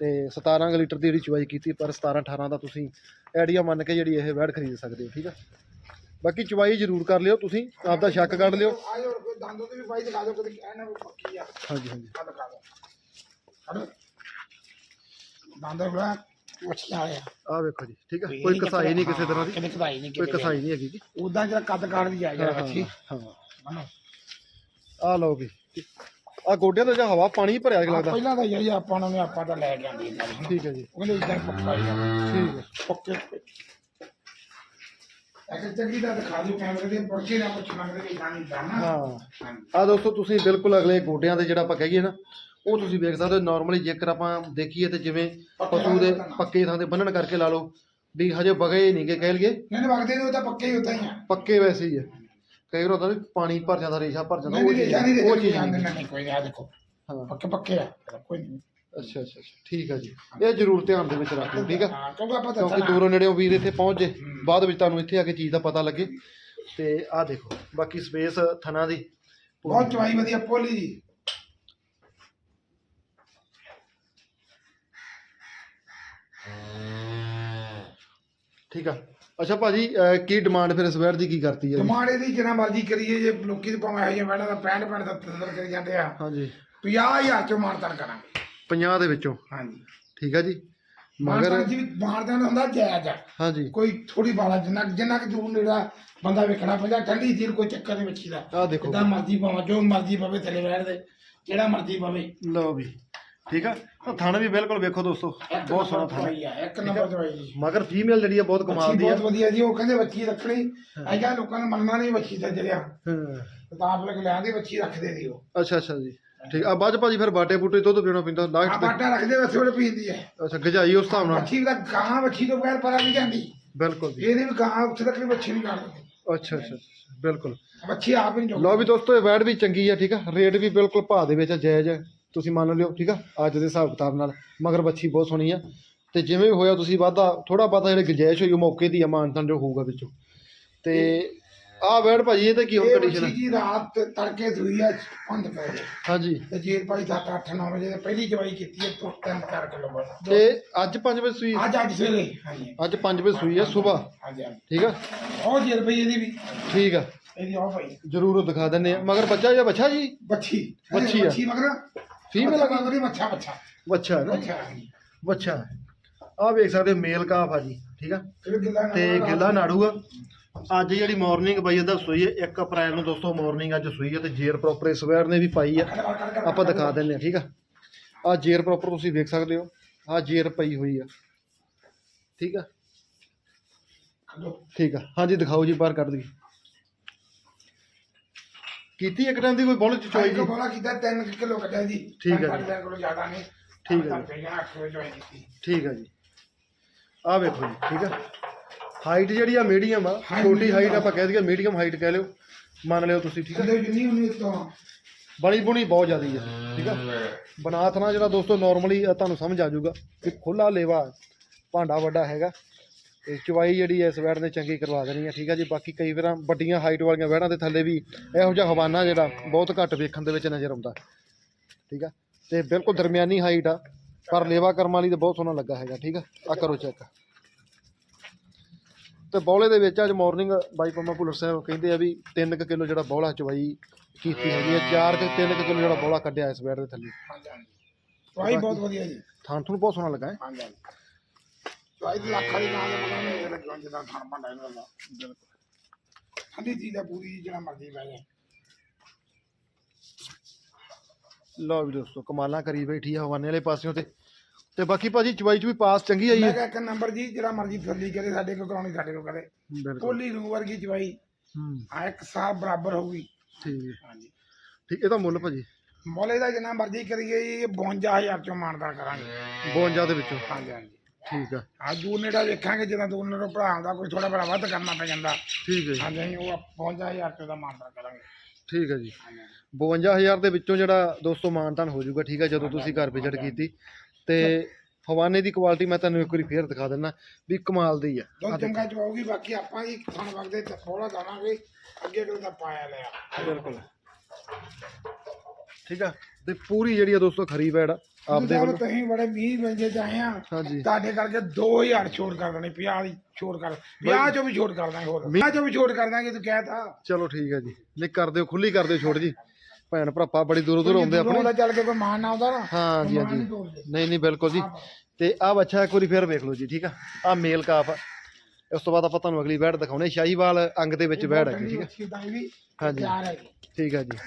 ਤੇ 17 ਕੁ ਲੀਟਰ ਦੀ ਜਿਹੜੀ ਚੁਆਈ ਕੀਤੀ ਪਰ 17 18 ਦਾ ਤੁਸੀਂ ਆਈਡੀਆ ਮੰਨ ਕੇ ਜਿਹੜੀ ਇਹ ਵੈੜ ਖਰੀਦ ਸਕਦੇ ਹੋ ਠੀਕ ਆ? ਬਾਕੀ ਚੁਆਈ ਜ਼ਰੂਰ ਕਰ ਲਿਓ ਤੁਸੀਂ ਆਪਦਾ ਸ਼ੱਕ ਕੱਢ ਲਿਓ। ਹਾਂਜੀ ਹਾਂਜੀ। ਦੰਦੋਂ ਬੜਾ ਮੱਛੀਆਂ ਆ ਵੇਖੋ ਜੀ ਠੀਕ ਆ? ਕੋਈ ਕਸਾਈ ਨਹੀਂ ਕਿਸੇ ਤਰ੍ਹਾਂ ਦੀ। ਕਿਤੇ ਕਸਾਈ ਨਹੀਂ ਕੋਈ ਕਸਾਈ ਨਹੀਂ ਹੈਗੀ ਜੀ। ਉਦਾਂ ਜਿਹੜਾ ਕੱਦ ਕਾੜਦੀ ਆ ਜਿਹੜਾ ਹਾਂ, ਮੱਛੀ ਹਾਂ ਆ ਲਓ ਵੀ। ਆ ਗੋਡਿਆਂ ਤੇ ਜਾਂ ਹਵਾ ਪਾਣੀ ਭਰਿਆ ਲੱਗਦਾ। ਪਹਿਲਾਂ ਤਾਂ ਯਾਰ ਆਪਾਂ ਨੂੰ ਆਪਾਂ ਤਾਂ ਲੈ ਕੇ ਆਂਦੀ ਠੀਕ ਹੈ ਜੀ। ਉਹ ਕਹਿੰਦੇ ਇਦਾਂ ਪੱਕਾ ਹੀ ਆ। ਠੀਕ ਹੈ। ਪੱਕੇ ਅਗਰ ਚੰਗੀ ਦਾ ਦਿਖਾ ਦਿਓ ਕੈਮਰੇ ਦੇ ਪਰਚੇ ਨਾ ਪੁੱਛ ਮੰਗਦੇ ਵੀ ਦਾ ਨਾ ਹਾਂ। ਆ ਦੋਸਤੋ ਤੁਸੀਂ ਬਿਲਕੁਲ ਅਗਲੇ ਗੋਡਿਆਂ ਦੇ ਜਿਹੜਾ ਆਪਾਂ ਕਹੀਏ ਨਾ ਉਹ ਤੁਸੀਂ ਵੇਖ ਸਕਦੇ ਹੋ ਨਾਰਮਲੀ ਜੇਕਰ ਆਪਾਂ ਦੇਖੀਏ ਤੇ ਜਿਵੇਂ ਪਸ਼ੂ ਦੇ ਪੱਕੇ ਥਾਂ ਤੇ ਬੰਨਣ ਕਰਕੇ ਲਾ ਲਓ ਵੀ ਹਜੇ ਬਗੇ ਨਹੀਂ ਗੇ ਕਹਿ ਲਈਏ। ਨਹੀਂ ਨਹੀਂ ਵਗਦੇ ਉਹ ਤਾਂ ਪੱਕੇ ਹੀ ਹੁੰਦਾ ਹੀ ਆ। ਪੱਕੇ ਵੈਸੇ ਹੀ ਹੈ ਕਈ ਵਾਰ ਹੁੰਦਾ ਵੀ ਪਾਣੀ ਭਰ ਜਾਂਦਾ ਰੇਸ਼ਾ ਭਰ ਜਾਂਦਾ ਉਹ ਨਹੀਂ ਚੀਜ਼ ਉਹ ਚੀਜ਼ ਕੋਈ ਨਹੀਂ ਆ ਦੇਖੋ। ਹਾਂ। ਪੱਕੇ ਪੱਕੇ ਆ ਕੋਈ ਨਹੀਂ। ਅੱਛਾ ਅੱਛਾ ਠੀਕ ਹੈ ਜੀ। ਇਹ ਜ਼ਰੂਰ ਧਿਆਨ ਦੇ ਵਿੱਚ ਰੱਖ ਲਓ ਠੀਕ ਹਾਂ ਕਿਉਂਕਿ ਆਪਾਂ ਕਿਉਂਕਿ ਦੱਸਣਾ ਦੂਰੋਂ ਨੇੜਿਓਂ ਵੀਰ ਇੱਥੇ ਪਹੁੰਚ ਜੇ ਬਾਅਦ ਵਿੱਚ ਤੁਹਾਨੂੰ ਇੱਥੇ ਆ ਕੇ ਚੀਜ਼ ਦਾ ਪਤਾ ਲੱਗੇ। ਤੇ ਆਹ ਦੇਖੋ ਬਾਕੀ ਸਪੇਸ ਥਣਾ ਦੀ। ਬਹੁਤ ਚਵਾਈ ਵਧੀਆ ਪੋਲੀ ਜੀ। ਠੀਕ ਆ। ਅੱਛਾ ਭਾਜੀ ਅਹ ਕੀ ਡਿਮਾਂਡ ਫਿਰ ਇਸ ਵੈਰ ਦੀ ਕੀ ਕਰਤੀ ਹੈ ਜੀ? ਟਮਾਟੇ ਦੀ ਜਿੰਨਾ ਮਰਜ਼ੀ ਕਰੀਏ ਜੇ ਲੋਕੀ ਤੇ ਭਾਵੇਂ ਇਹੋ ਜਿਹੇ ਬੈਠਾ ਤਾਂ 65 65 ਦਾ ਤੰਦਰ ਕਰੀ ਜਾਂਦੇ ਆ। ਹਾਂਜੀ। 50000 ਚੋਂ ਮਾਨਤਨ ਕਰਾਂਗੇ। 50 ਦੇ ਵਿੱਚੋਂ? ਹਾਂਜੀ। ਠੀਕ ਆ ਜੀ। ਮਗਰ ਮਾਨਤਨ ਜੀ ਮਾਨਤਨ ਹੁੰਦਾ ਜਾਇਜ਼ ਆ। ਹਾਂਜੀ। ਕੋਈ ਥੋੜੀ ਬਾਲਾ ਜਿੰਨਾ ਜਿੰਨਾ ਕਿ ਦੂਰ ਨੇੜਾ ਬੰਦਾ ਵੇਖਣਾ ਪੈਂਦਾ ਠੰਡੀ ਚੀਰ ਕੋਈ ਚੱਕਰ ਦੇ ਵਿੱਚ ਹੀ ਦਾ। ਆਹ ਦੇਖੋ। ਜਿੱਦਾਂ ਮਰਜ਼ੀ ਭਾਵੇਂ ਜੋ ਮਰਜ਼ੀ ਪਵੇ ਥੱਲੇ ਬੈਠ ਦੇ ਜਿਹੜਾ ਮਰਜ਼ੀ ਪਵੇ ਲਓ ਵੀ। ਠੀਕ ਆ? ਤਾਂ ਥਣ ਵੀ ਬਿਲਕੁਲ ਵੇਖੋ ਦੋਸਤੋ ਬਹੁਤ ਸੋਹਣਾ ਥਣ। ਆ ਇੱਕ ਨੰਬਰ ਦਵਾਈ ਜੀ। ਮਗਰ ਫੀਮੇਲ ਜਿਹੜੀ ਆ ਬਹੁਤ ਕਮਾਲ ਦੀ ਆ। ਬਹੁਤ ਵਧੀਆ ਜੀ ਉਹ ਕਹਿੰਦੇ ਬੱਚੀ ਰੱਖਣੀ। ਅਜਾ ਲੋਕਾਂ ਨੇ ਮੰਨਣਾ ਨਹੀਂ ਬੱਚੀ ਦਾ ਜਰਿਆ। ਹਾਂ। ਤਾਂ ਆਪ ਲੋਕ ਲਿਆਂਦੇ ਬੱਚੀ ਰੱਖਦੇ ਸੀ ਉਹ। ਅੱਛਾ ਅੱਛਾ ਜੀ। ਠੀਕ ਆ ਬਾਅਦ ਭਾਜੀ ਫਿਰ ਬਾਟੇ ਬੂਟੇ ਦੁੱਧ ਪੀਣਾ ਪੈਂਦਾ ਲਾਸਟ ਤੇ। ਬਾਟਾ ਰੱਖਦੇ ਵਸੇ ਉਹਨੇ ਪੀਂਦੀ ਹੈ ਅੱਛਾ ਗਜਾਈ ਉਸ ਹਿਸਾਬ ਨਾਲ। ਬੱਚੀ ਦਾ ਗਾਂ ਬੱਚੀ ਤੋਂ ਬਗੈਰ ਪਰਾਂ ਨਹੀਂ ਜਾਂਦੀ। ਬਿਲਕੁਲ ਜੀ। ਇਹਦੇ ਵੀ ਗਾਂ ਉੱਥੇ ਤੱਕ ਬੱਚੀ ਨਹੀਂ ਕੱਢਦੀ। ਅੱਛਾ ਅੱਛਾ ਬਿਲਕੁਲ। ਬੱਚੀ ਆਪ ਹੀ ਨਹੀਂ ਲਓ ਵੀ ਦੋਸਤੋ ਇਹ ਵੈੜ ਵੀ ਚੰਗੀ ਆ ਠੀਕ ਆ? ਰੇਟ ਵੀ ਬਿਲਕੁਲ ਭਾਅ ਦੇ ਵਿੱਚ ਜਾਇਜ਼ ਹੈ ਤੁਸੀਂ ਮੰਨ ਲਿਓ ਠੀਕ ਆ? ਅੱਜ ਦੇ ਹਿਸਾਬ ਕਿਤਾਬ ਨਾਲ ਮਗਰ ਬੱਚੀ ਬਹੁਤ ਸੋਹਣੀ ਆ। ਤੇ ਜਿਵੇਂ ਵੀ ਹੋਇਆ ਤੁਸੀਂ ਵਾਧਾ ਥੋੜਾ ਬਹੁਤਾ ਜਿਹੜੇ ਗੁੰਜਾਇਸ਼ ਹੋਈ ਉਹ ਮੌਕੇ ਦੀ ਆ ਮਾਨਤਨ ਜੋ ਹੋਊਗਾ ਵਿੱਚੋਂ। ਤੇ ਆਹ ਵੈੜ ਭਾਜੀ ਇਹ ਤੇ ਕੀ ਹੁਣ ਇਹ ਕੰਡੀਸ਼ਨ ਬੱਚੀ ਜੀ ਰਾਤ ਤੜਕੇ ਸੂਈ ਆ ਪੰਜ ਪੈ ਗਏ ਹਾਂਜੀ। ਤੇ ਜੀਰ ਭਾਈ 7 8 9 ਵਜੇ ਤੇ ਪਹਿਲੀ ਜਵਾਈ ਕੀਤੀ ਹੈ ਤੋਂ 3 4 ਕਿਲੋ ਬਸ ਤੇ ਅੱਜ 5 ਵਜੇ ਸੂਈ ਅੱਜ ਅੱਜ ਸਵੇਰੇ ਹਾਂਜੀ। ਅੱਜ 5 ਵਜੇ ਸੂਈ ਆ ਸਵੇਰ। ਹਾਂਜੀ ਹਾਂਜੀ। ਠੀਕ ਆ? ਉਹ ਜੀਰ ਭਾਈ ਇਹਦੀ ਵੀ। ਠੀਕ ਆ। ਇਹਦੀ ਉਹ ਭਾਈ ਜਰੂਰ ਉਹ ਦਿਖਾ ਦਿੰਨੇ ਆ। ਮਗਰ ਬੱਚਾ ਜਾਂ ਬੱਚਾ ਜੀ? ਬੱਚੀ। ਬੱਚੀ ਆ। ਬੱਚੀ ਮਗਰ। ਆ? ਮਗਰ ਬੱਚਾ ਬੱਚਾ ਬੱਚਾ ਹੈ ਨਾ? ਬੱਚਾ ਆਹ ਵੇਖ ਸਕਦੇ ਮੇਲ ਕਾਫ ਆ ਜੀ ਠੀਕ ਆ? ਤੇ। ਗਿੱਲਾ ਨਾੜੂ ਆ ਅੱਜ ਜਿਹੜੀ ਮਾਰਨਿੰਗ ਬਾਈ ਇਹਦਾ ਸੂਈ ਹੈ। 1 ਅਪ੍ਰੈਲ ਨੂੰ ਦੋਸਤੋ ਮਾਰਨਿੰਗ ਅੱਜ ਸੂਈ ਹੈ ਤੇ ਜੇਰ ਪ੍ਰੋਪਰ ਇਸ ਵੈਰ ਨੇ ਵੀ ਪਾਈ ਆ। ਆਪਾਂ ਦਿਖਾ ਦਿੰਨੇ ਆ। ਠੀਕ ਆ? ਆ ਜੇਰ ਪ੍ਰੋਪਰ ਤੁਸੀਂ ਵੇਖ ਸਕਦੇ ਹੋ। ਆ ਜੇਰ ਪਈ ਹੋਈ ਆ ਠੀਕ ਆ। ਠੀਕ ਆ। ਹਾਂਜੀ ਦਿਖਾਓ ਜੀ ਬਾਹਰ ਕੱਢ ਦਈਏ। ਕੀਤੀ ਇੱਕ ਟਾਈਮ ਦੀ ਕੋਈ ਬੋਲ ਚ ਚੋਈ ਇੱਕ ਜੀ? ਬੋਲਾ ਕੀਤਾ 3 ਕਿਲੋ ਕੱਢਿਆ ਜੀ। ਠੀਕ ਹੈ ਜੀ। 5 ਕਿਲੋ ਜ਼ਿਆਦਾ ਨਹੀਂ ਠੀਕ ਹੈ ਪਹਿਲਾਂ 8 ਕਿਲੋ ਚੋਈ ਕੀਤੀ। ਠੀਕ ਆ ਜੀ। ਆ ਵੇਖੋ ਜੀ ਠੀਕ ਆ। ਹਾਈਟ ਜਿਹੜੀ ਆ ਮੀਡੀਅਮ ਆ ਛੋਟੀ ਹਾਈਟ। ਆਪਾਂ ਕਹਿ ਦਈਏ ਮੀਡੀਅਮ ਹਾਈਟ ਕਹਿ ਲਿਓ। ਮੰਨ ਲਿਓ ਤੁਸੀਂ ਠੀਕ ਥੱਲੇ ਜਿੰਨੀ ਉਨੀ ਤੋਂ ਬਣੀ ਬੁਣੀ ਬਹੁਤ ਜ਼ਿਆਦੀ ਆ ਠੀਕ ਆ। ਬਨਾਥ ਜਿਹੜਾ ਦੋਸਤੋ ਨਾਰਮਲੀ ਤੁਹਾਨੂੰ ਸਮਝ ਆ ਜਾਊਗਾ ਕਿ ਖੁੱਲਾ ਲੇਵਾ ਭਾਂਡਾ ਵੱਡਾ ਹੈਗਾ। ਤੇ ਚਵਾਈ ਜਿਹੜੀ ਇਸ ਵੈੜ ਨੇ ਚੰਗੀ ਕਰਵਾ ਦੇਣੀ ਆ ਠੀਕ ਆ ਜੀ। ਬਾਕੀ ਕਈ ਵਾਰਾਂ ਵੱਡੀਆਂ ਹਾਈਟ ਵਾਲੀਆਂ ਵੈੜਾਂ ਦੇ ਥੱਲੇ ਵੀ ਇਹੋ ਜਿਹਾ ਹਵਾਨਾ ਜਿਹੜਾ ਬਹੁਤ ਘੱਟ ਵੇਖਣ ਦੇ ਵਿੱਚ ਨਜ਼ਰ ਆਉਂਦਾ ਠੀਕ ਆ ਤੇ ਬਿਲਕੁਲ ਦਰਮਿਆਨੀ ਹਾਈਟ ਆ ਪਰ ਲੇਵਾ ਕਰਮ ਵਾਲੀ ਤੇ ਬਹੁਤ ਸੋਹਣਾ ਲੱਗਾ ਹੈਗਾ ਠੀਕ ਆ ਆ ਕਰੋ ਚੈੱਕ ਤੇ ਬੌਲੇ ਦੇ ਵਿੱਚ ਅੱਜ ਮਾਰਨਿੰਗ ਬਾਈ ਪੰਮਾ ਭੁੱਲਰ ਸਾਹਿਬ ਕਹਿੰਦੇ ਆ ਵੀ 3 ਕਿਲੋ ਜਿਹੜਾ ਬੌਲਾ ਚਵਾਈ ਕੀਤੀ ਹੈਗੀ ਆ 4 ਕਿ 3 ਕਿਲੋ ਜਿਹੜਾ ਬੌਲਾ ਕੱਢਿਆ ਇਸ ਵੈੜ ਦੇ ਥੱਲੇ। ਚਵਾਈ ਬਹੁਤ ਵਧੀਆ ਜੀ। ਥਾਂ ਤੁਹਾਨੂੰ ਬਹੁਤ ਸੋਹਣਾ ਲੱਗਾ ਹੈ। ਹਾਂਜੀ ਹਾਂਜੀ ਚਵਾਈ ਦੀ ਲੱਖਾਂ ਦੀ ਕਾਂ ਦੇ ਮਗਰ ਮੇਰੇ ਲੱਗਿਆ ਜਿੱਦਾਂ ਖਾਣ ਭਾਂਡਾ ਇਹਨਾਂ ਦਾ ਬਿਲਕੁਲ ਠੰਡੀ ਚੀਜ਼ ਆ ਪੂਰੀ ਜਿਹੜਾ ਮਰਜ਼ੀ ਬਹਿ ਜਾਏ। ਲਓ ਵੀ ਦੋਸਤੋ ਕਮਾਲਾਂ ਕਰੀ ਬੈਠੀ ਆ ਹਵਾਨੇ ਵਾਲੇ ਪਾਸਿਓਂ ਤੇ। ਤੇ ਬਾਕੀ ਭਾਜੀ ਚਵਾਈ ਚ ਵੀ ਪਾਸ ਚੰਗੀ ਆਈ ਮੈਂ ਹੈ? ਕਿਹਾ ਇੱਕ ਨੰਬਰ ਜੀ ਜਿਹੜਾ ਮਰਜ਼ੀ ਥੱਲੀ ਕਰੇ ਸਾਡੇ ਕੋਲ ਕਰਾਉਣੀ ਸਾਡੇ ਕੋਲ ਕਰੇ। ਬਿਲਕੁਲ। ਕੋਲੀ ਨੂੰ ਵਰਗੀ ਚਵਾਈ ਹੂੰ। ਆ ਇੱਕ ਸਾਹ ਬਰਾਬਰ ਹੋਊਗੀ। ਠੀਕ ਹੈ। ਹਾਂਜੀ। ਠੀਕ ਇਹਦਾ ਮੁੱਲ ਭਾਜੀ? ਮੋਲੇ ਦਾ ਜਿੰਨਾ ਮਰਜ਼ੀ ਕਰੀਏ ਜੀ 52000 ਚੋਂ ਮਾਨਦਾਰ ਕਰਾਂਗੇ। 52 ਦੇ ਵਿੱਚੋਂ। ਹਾਂਜੀ ਹਾਂਜੀ। ਠੀਕ ਆ। ਆ ਦੂਰ ਨੇੜਾ ਵੇਖਾਂਗੇ ਜਦੋਂ ਦੂਰ ਨੇੜੋਂ ਭਰਾ ਹੁੰਦਾ ਕੋਈ ਥੋੜਾ ਬੜਾ ਵੱਧ ਕਰਨਾ ਪੈ ਜਾਂਦਾ। ਠੀਕ ਹੈ ਜੀ। ਹਾਂਜੀ ਅਸੀਂ ਉਹ 55000 ਰੁਪਏ ਦਾ ਮਾਨਦਾਰ ਕਰਾਂਗੇ। ਠੀਕ ਹੈ ਜੀ। ਹਾਂਜੀ। 52000 ਦੇ ਵਿੱਚੋਂ ਜਿਹੜਾ ਦੋਸਤੋ ਮਾਨਤਾਨ ਹੋ ਜਾਊਗਾ ਠੀਕ ਹੈ ਜਦੋਂ ਤੁਸੀਂ ਘਰ ਵਿਜ਼ਿਟ ਕੀਤੀ। ਤੇ ਹਵਾਨੇ ਦੀ ਕੁਆਲਿਟੀ ਮੈਂ ਤੁਹਾਨੂੰ ਇੱਕ ਵਾਰੀ ਫੇਰ ਦਿਖਾ ਦਿੰਦਾ ਵੀ ਕਮਾਲ ਦੀ ਆ। ਦੁੱਧ ਚੰਗਾ ਚਵਾਉਗੀ ਬਾਕੀ ਆਪਾਂ ਜੀ ਖਾਣ ਵਗਦੇ ਤੇ ਥੋੜਾ ਦਾਵਾਂਗੇ ਅੱਗੇ ਕਿਤੇ ਦਾ ਪਾਇਆ ਲਿਆ। ਬਿਲਕੁਲ। ਠੀਕ ਆ। ਤੇ ਪੂਰੀ ਜਿਹੜੀ ਆ ਦੋਸਤੋ ਖਰੀ ਵੈੜ ਆ, ਆਪਦੇ ਜਦੋਂ ਵੱਲੋਂ। ਤੁਸੀਂ ਬੜੇ 20 ਵਜੇ ਚ ਆਏ ਆ। ਹਾਂਜੀ। ਤੁਹਾਡੇ ਕਰਕੇ 2000 ਛੋਟ ਕਰ ਦੇਣੀ 50 ਦੀ ਛੋਟ ਕਰ 50 ਚੋਂ ਵੀ ਛੋਟ ਕਰ ਦਾਂਗੇ ਹੋਰ। 50 ਚੋਂ ਵੀ ਛੋਟ ਕਰ ਦਾਂਗੇ ਤੂੰ ਕਹਿਤਾ ਚਲੋ ਠੀਕ ਹੈ ਜੀ। ਨਹੀਂ ਕਰ ਦਿਓ ਖੁੱਲੀ ਕਰ ਦਿਓ ਛੋਟ ਜੀ। ਭੈਣ ਭਰਾਪਾ ਬੜੀ ਦੂਰੋਂ ਦੂਰੋਂ ਆਉਂਦੇ ਆਪਣੇ। ਉਹਦਾ ਚੱਲ ਕੇ ਕੋਈ ਮਾਨ ਨਾ ਆਉਂਦਾ ਨਾ ਹਾਂ ਜੀ ਮਾਨ ਹਾਂਜੀ ਨਹੀਂ। ਨਹੀਂ ਬਿਲਕੁਲ ਜੀ। ਤੇ ਆਹ ਬੱਚਾ ਇੱਕ ਵਾਰੀ ਫੇਰ ਵੇਖ ਲਓ ਜੀ ਠੀਕ ਆ? ਆਹ ਮੇਲ ਕਾਫ ਆ। ਉਸ ਤੋਂ ਬਾਅਦ ਆਪਾਂ ਤੁਹਾਨੂੰ ਅਗਲੀ ਵੈੜ ਦਿਖਾਉਣੇ ਸ਼ਾਹੀਵਾਲ ਅੰਗ ਦੇ ਵਿੱਚ ਵੈੜ ਹੈਗੀ ਠੀਕ ਆ? ਅੱਛੀ ਵੀ ਹਾਂਜੀ। ਤਿਆਰ ਹੈ ਠੀਕ ਆ ਜੀ।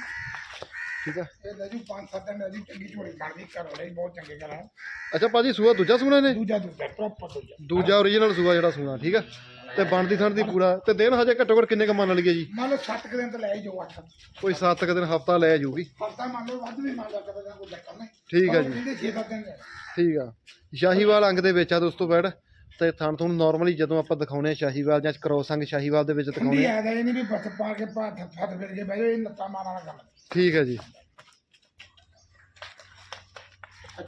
ਠੀਕ ਆ ਇਹ ਲੈ ਜੂ 5-7 ਦਿਨ ਦੀ ਚੰਗੀ ਝੋਲੀ ਬਣਦੀ ਵਾਲੇ ਵੀ ਬਹੁਤ ਚੰਗੇ ਕਰਾਂ ਅੱਛਾ ਭਾਜੀ ਸੂਆ ਦੂਜਾ ਸੂਣਾ ਨੇ ਦੂਜਾ ਦੂਜਾ ਪ੍ਰੋਪਰ ਦੂਜਾ। ਦੂਜਾ ਓਰੀਜਨਲ ਸੂਆ ਜਿਹੜਾ ਸੂਣਾ ਠੀਕ ਆ ਤੇ ਬਣਦੀ ਥਣ ਦੀ ਪੂਰਾ ਤੇ ਦਿਨ ਹਜੇ ਘੱਟੋ ਘੱਟ ਕਿੰਨੇ ਕ ਮੰਨ ਲਈਏ ਜੀ? ਮੰਨ ਲਓ 7 ਦਿਨ ਤਾਂ ਲੈ ਹੀ ਜਾਓ 8 ਕੋਈ 7 ਕ ਦਿਨ ਹਫਤਾ ਲੈ ਜਾਊਗੀ। ਹਫਤਾ ਮੰਨ ਲਓ ਵੱਧ ਵੀ ਮੰਨ ਲਓ ਕਦੇ ਕੋਈ ਚੱਕਰ ਨਹੀਂ। ਠੀਕ ਆ ਜੀ। ਇਹਦੇ 6-7 ਦਿਨ ਲੈ। ਠੀਕ ਆ। ਸ਼ਾਹੀਵਾਲ ਅੰਗ ਦੇ ਵਿੱਚ ਆ ਦੋਸਤੋ ਵੈੜ ਤੇ ਥਣ ਤੁਹਾਨੂੰ ਨਾਰਮਲੀ ਜਦੋਂ ਆਪਾਂ ਦਿਖਾਉਣੇ ਆ ਸ਼ਾਹੀਵਾਲ ਜਾਂ ਕ੍ਰੋਸ ਅੰਗ ਸ਼ਾਹੀਵਾਲ ਦੇ ਵਿੱਚ ਠੰਡੀ ਦਿਖਾਉਣੇ ਆ। ਗਈ ਨਹੀਂ ਵੀ ਪੱਥ ਪਾ ਕੇ ਪੱਥ ਫੱਟ ਫਿਰ ਕੇ ਬਹਿ ਜਾਓ ਇਹ ਲੱਤਾਂ ਮਾਰਨ ਵਾਲਾ ਕੰਮ ਠੀਕ ਹੈ ਜੀ।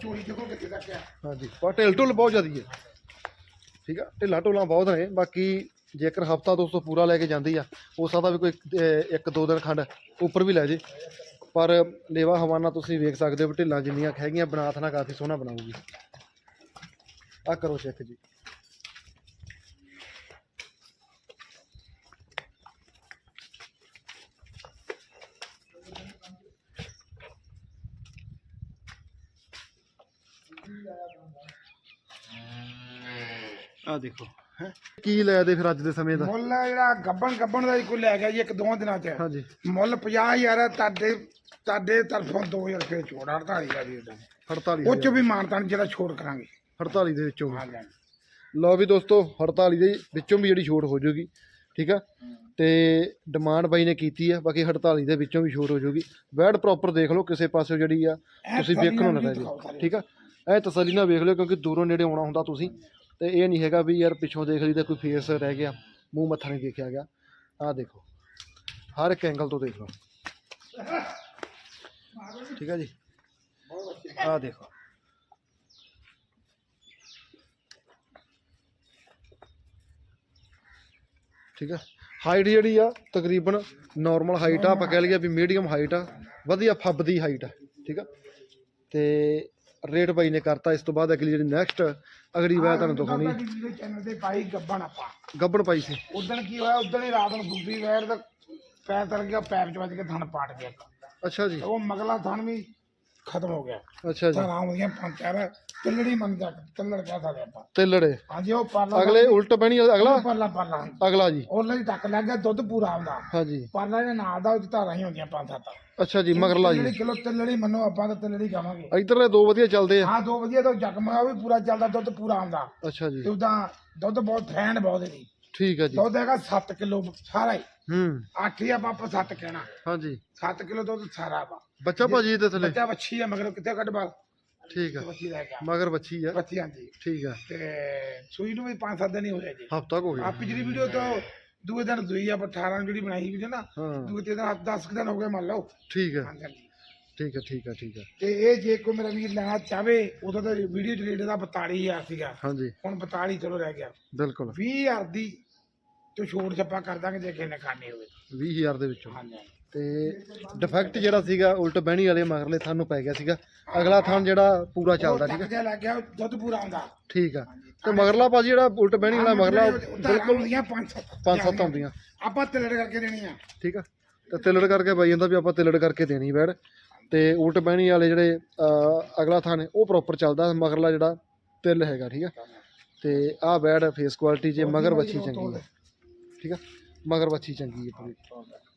ਚੋਰੀ ਦੇਖੋ ਕਿੱਥੇ ਤੱਕ ਆ ਹਾਂਜੀ ਪਰ ਢਿੱਲ ਢੁੱਲ ਬਹੁਤ ਜ਼ਿਆਦੀ ਹੈ। ਠੀਕ ਆ ਢਿੱਲਾਂ ਢੁੱਲਾਂ ਬਹੁਤ ਨੇ ਬਾਕੀ ਜੇਕਰ ਹਫਤਾ ਦੋਸਤੋ ਪੂਰਾ ਲੈ ਕੇ ਜਾਂਦੀ ਆ ਹੋ ਸਕਦਾ ਵੀ ਕੋਈ ਇੱਕ ਦੋ ਦਿਨ ਖੰਡ ਉੱਪਰ ਵੀ ਲੈ ਜੇ। ਪਰ ਲੇਵਾ ਹਵਾਨਾ ਤੁਸੀਂ ਵੇਖ ਸਕਦੇ ਹੋ ਵੀ ਢਿੱਲਾਂ ਜਿੰਨੀਆਂ ਹੈਗੀਆਂ ਬਨਾਥ ਨਾਲ ਕਾਫੀ ਸੋਹਣਾ ਬਣਾਉਗੀ ਆ ਕਰੋ ਚੈੱਕ ਜੀ। ਦੇਖੋ। ਹੈ? ਕੀ ਲੈ ਦੇ ਫਿਰ ਅੱਜ ਦੇ ਸਮੇਂ ਦਾ? ਮੁੱਲ ਜਿਹੜਾ ਗੱਬਣ ਗੱਬਣ ਦਾ ਹੀ ਕੋਈ ਲੈ ਗਿਆ ਜੀ ਇੱਕ ਦੋ ਦਿਨਾਂ ਚ। ਹਾਂਜੀ। ਮੁੱਲ 50000 ਹੈ ਤੁਹਾਡੇ ਤੁਹਾਡੇ ਤਰਫੋਂ 2000 ਰੁਪਏ ਛੋੜ 48 ਦਾ ਦੇ ਦਾਂਗੇ 48 ਉਹ ਚ ਵੀ ਮਾਨਤਾਨ ਜਿਹੜਾ ਛੋੜ ਕਰਾਂਗੇ। 48 ਦੇ ਵਿੱਚੋਂ। ਵੀ। ਹਾਂ ਜੀ ਲਓ ਵੀ ਦੋਸਤੋ 48 ਦੇ ਵਿੱਚੋਂ ਵੀ ਜਿਹੜੀ ਛੋਟ ਹੋ ਜਾਊਗੀ ਠੀਕ ਆ? ਤੇ ਡਿਮਾਂਡ ਬਾਈ ਨੇ ਕੀਤੀ ਆ ਬਾਕੀ 48 ਦੇ ਵਿੱਚੋਂ ਵੀ ਛੋਟ ਹੋ ਜਾਊਗੀ ਵੈਡ ਪ੍ਰੋਪਰ ਦੇਖ ਲਓ ਕਿਸੇ ਪਾਸੇ ਜਿਹੜੀ ਆ ਤੁਸੀਂ ਵੇਖਣੋਂ ਨਾ ਰਹਿ ਜਾਓ। ਠੀਕ ਆ? ਇਹ ਤਸੱਲੀ ਨਾਲ ਵੇਖ ਲਿਓ ਕਿਉਂਕਿ ਦੂਰੋਂ ਨੇੜੇ ਆਉਣਾ ਹੁੰਦਾ ਤੁਸੀਂ। ਤੇ ਇਹ ਨਹੀਂ ਹੈਗਾ ਵੀ ਯਾਰ ਪਿੱਛੋਂ ਦੇਖ ਲਈ ਤਾਂ ਕੋਈ ਫੇਸ ਰਹਿ ਗਿਆ, ਮੂੰਹ ਮੱਥਾ ਨਹੀਂ ਦੇਖਿਆ ਗਿਆ। ਆਹ ਦੇਖੋ, ਹਰ ਇੱਕ ਐਂਗਲ ਤੋਂ ਦੇਖ ਲਓ। ਠੀਕ ਹੈ ਜੀ? ਆਹ ਦੇਖੋ। ਠੀਕ ਹੈ ਹਾਈਟ ਜਿਹੜੀ ਆ, ਤਕਰੀਬਨ ਨਾਰਮਲ ਹਾਈਟ ਆ, ਆਪਾਂ ਕਹਿ ਲਈਏ ਵੀ ਮੀਡੀਅਮ ਹਾਈਟ ਆ, ਵਧੀਆ ਫੱਬ ਦੀ ਹਾਈਟ ਆ, ਠੀਕ ਆ? ਤੇ ਰੇਟ ਬਾਈ ਨੇ ਕਰਤਾ, ਇਸ ਤੋਂ ਬਾਅਦ ਅਗਲੀ ਜਿਹੜੀ ਨੈਕਸਟ ਅਗਲੀ ਵਾਰ ਤੁਹਾਨੂੰ ਦਿਖਾਉਣੀ ਸਾਡੀ ਵੀਡੀਓ ਚੈਨਲ ਤੇ ਪਾਈ ਗੱਬਣ ਆਪਾਂ। ਗੱਬੜ ਪਾਈ ਸੀ। ਉਦੋਂ ਕੀ ਹੋਇਆ? ਉਦੋਂ ਹੀ ਰਾਤ ਨੂੰ ਬੁੱਬੀ ਵੈਰ ਦਾ ਪੈਰ ਤਲ ਗਿਆ ਪੈਪ ਚ ਵੱਜ ਕੇ ਥਣ ਪਾਟ ਗਿਆ ਅੱਛਾ ਜੀ। ਤੇ ਉਹ ਮਗਲਾ ਥਣ ਵੀ ਖਤਮ ਹੋ ਗਿਆ। ਅੱਛਾ ਜੀ। ਥਣਾ ਹੁੰਦੀਆਂ ਪੰਜ ਚਾਰ ਤਿੱਲੜੀ ਮੰਨ ਜਾ ਤਿੱਲੜ ਕਹਿ ਸਕਦੇ ਆਪਾਂ। ਤੇ ਲੜੇ ਹਾਂਜੀ ਉਹ ਪਾਲਾ ਅਗਲੇ ਉਲਟ ਬਣੀ ਅਗਲਾ? ਪਾਲਾ ਪਾਲਾ ਅਗਲਾ ਜੀ। ਉਹਨਾਂ ਦੀ ਟੱਕ ਲੱਗ ਗਿਆ ਦੁੱਧ ਪੂਰਾ ਆਉਂਦਾ। ਹਾਂਜੀ। ਪਾਲਾ ਦੇ ਨਾਲ ਦਾ ਉਹ 'ਚ ਧਾਰਾਂ ਹੀ ਹੁੰਦੀਆਂ ਪੰਜ ਸੱਤ ਅੱਛਾ ਜੀ ਮਗਰਲਾ ਜੀ ਤਿੱਲੜੀ ਕਿਲੋ ਤਿੱਲੜੀ ਮੰਨੋ ਆਪਾਂ ਤਾਂ ਤਿੱਲੜੀ ਖਾਵਾਂਗੇ। ਇਧਰਲੇ ਦੋ ਵਧੀਆ ਚੱਲਦੇ ਆ। ਹਾਂ ਦੋ ਵਧੀਆ ਤਾਂ ਜਗਮਾ ਉਹ ਵੀ ਪੂਰਾ ਚੱਲਦਾ ਦੁੱਧ ਪੂਰਾ ਆਉਂਦਾ। ਅੱਛਾ ਜੀ। ਤੇ ਉਹਦਾ ਦੁੱਧ ਬਹੁਤ ਫੈਨ ਬਹੁਤ ਇਹਦੀ। ਠੀਕ ਹੈ ਜੀ। ਦੁੱਧ ਹੈਗਾ 7 ਕਿਲੋ ਸਾਰਾ ਹੀ। ਹੂੰ। 8 ਹੀ ਆਪਾਂ ਆਪਾਂ 7 ਕਹਿਣਾ। ਹਾਂਜੀ 7 ਕਿਲੋ ਦੁੱਧ ਸਾਰਾ ਵਾ ਬੱਚਾ ਭਾਜੀ ਇਹਦੇ ਥੱਲੇ? ਬੱਚਾ ਵੱਛੀ ਆ ਮਗਰ ਕਿੱਥੇ ਕੱਢ ਬਾਲ ਠੀਕ ਆ। ਗਿਆ ਮਗਰ ਬੱਚੀ ਆ। ਵੱਛੀ ਹਾਂਜੀ। ਠੀਕ ਆ। ਤੇ ਸੂਈ ਨੂੰ ਵੀ 5-7 ਦਿਨ ਹੀ ਹੋਏ ਜੀ। ਹਫਤਾ ਹੋ ਆ ਗਿਆ ਪਿਛਲੀ ਵੀਡੀਓ ਤੋਂ ਦੂਏ ਦਿਨ ਦੂਈ ਆਪਾਂ 18 ਜਿਹੜੀ ਬਣਾਈ ਵੀਡੀਓ ਨਾ ਹਾਂ। ਦੂਏ ਤੇ ਦਿਨ 10 ਦਿਨ ਹੋ ਗਏ ਮੰਨ ਲਓ। ਠੀਕ ਹਾਂਜੀ, ਹਾਂਜੀ। ਠੀਕ ਆ ਠੀਕ ਆ ਠੀਕ ਆ। ਤੇ ਇਹ ਜੇ ਕੋਈ ਮੇਰਾ ਵੀਰ ਲੈਣਾ ਚਾਹਵੇ ਉਦੋਂ ਤਾਂ ਵੀਡੀਓ ਰੇਟ ਦਾ 42000 ਸੀਗਾ। ਹਾਂਜੀ। ਹੁਣ 42 ਚਲੋ ਰਹਿ ਗਿਆ। ਬਿਲਕੁਲ। 20000 ਦੀ ਤੇ ਛੋੜ ਛੱਪਾ ਕਰ ਦਾਂਗੇ ਜੇ ਕਿਸੇ ਨੇ ਖਾਣੀ ਹੋਵੇ। 20000 ਦੇ ਵਿੱਚੋਂ। ਹਾਂਜੀ। ਤੇ ਡਿਫੈਕਟ ਜਿਹੜਾ ਸੀਗਾ ਉਲਟ ਬਹਿਣੀ ਵਾਲੇ ਮਗਰਲੇ ਥਾਂ ਨੂੰ ਪੈ ਗਿਆ ਸੀਗਾ। ਅਗਲਾ ਥਾਂ ਜਿਹੜਾ ਪੂਰਾ ਚੱਲਦਾ ਠੀਕ ਜਿਹਾ ਲੱਗ ਗਿਆ ਦੁੱਧ ਪੂਰਾ ਆਉਂਦਾ। ਠੀਕ ਆ। ਤੇ ਮਗਰਲਾ ਭਾਜੀ ਜਿਹੜਾ ਉਲਟ ਬਹਿਣੀ ਵਾਲਾ ਮਗਰਲਾ ਬਿਲਕੁਲ ਹੁੰਦੀਆਂ 5-7 ਪੰਜ ਸੱਤ ਆਉਂਦੀਆਂ। ਆਪਾਂ ਤਿਲੜ ਕਰਕੇ ਦੇਣੀ ਆ। ਠੀਕ ਆ। ਤੇ ਤਿਲੜ ਕਰਕੇ ਬਾਈ ਜਾਂਦਾ ਵੀ ਆਪਾਂ ਤਿਲੜ ਕਰਕੇ ਦੇਣੀ ਬੈੜ। ਤੇ ਉਲਟ ਬਹਿਣੀ ਵਾਲੇ ਜਿਹੜੇ ਅਗਲਾ ਥਾਂ ਨੇ ਉਹ ਪ੍ਰੋਪਰ ਚੱਲਦਾ ਮਗਰਲਾ ਜਿਹੜਾ ਤਿਲ ਹੈਗਾ ਠੀਕ ਆ। ਤੇ ਆਹ ਬੈੜ ਫੇਸ ਕੁਆਲਿਟੀ ਜੇ ਮਗਰ ਬੱਚੀ ਚੰਗੀ ਹੈ ਠੀਕ ਆ। ਮਗਰ ਬੱਚੀ ਚੰਗੀ ਹੈ ਪੂਰੀ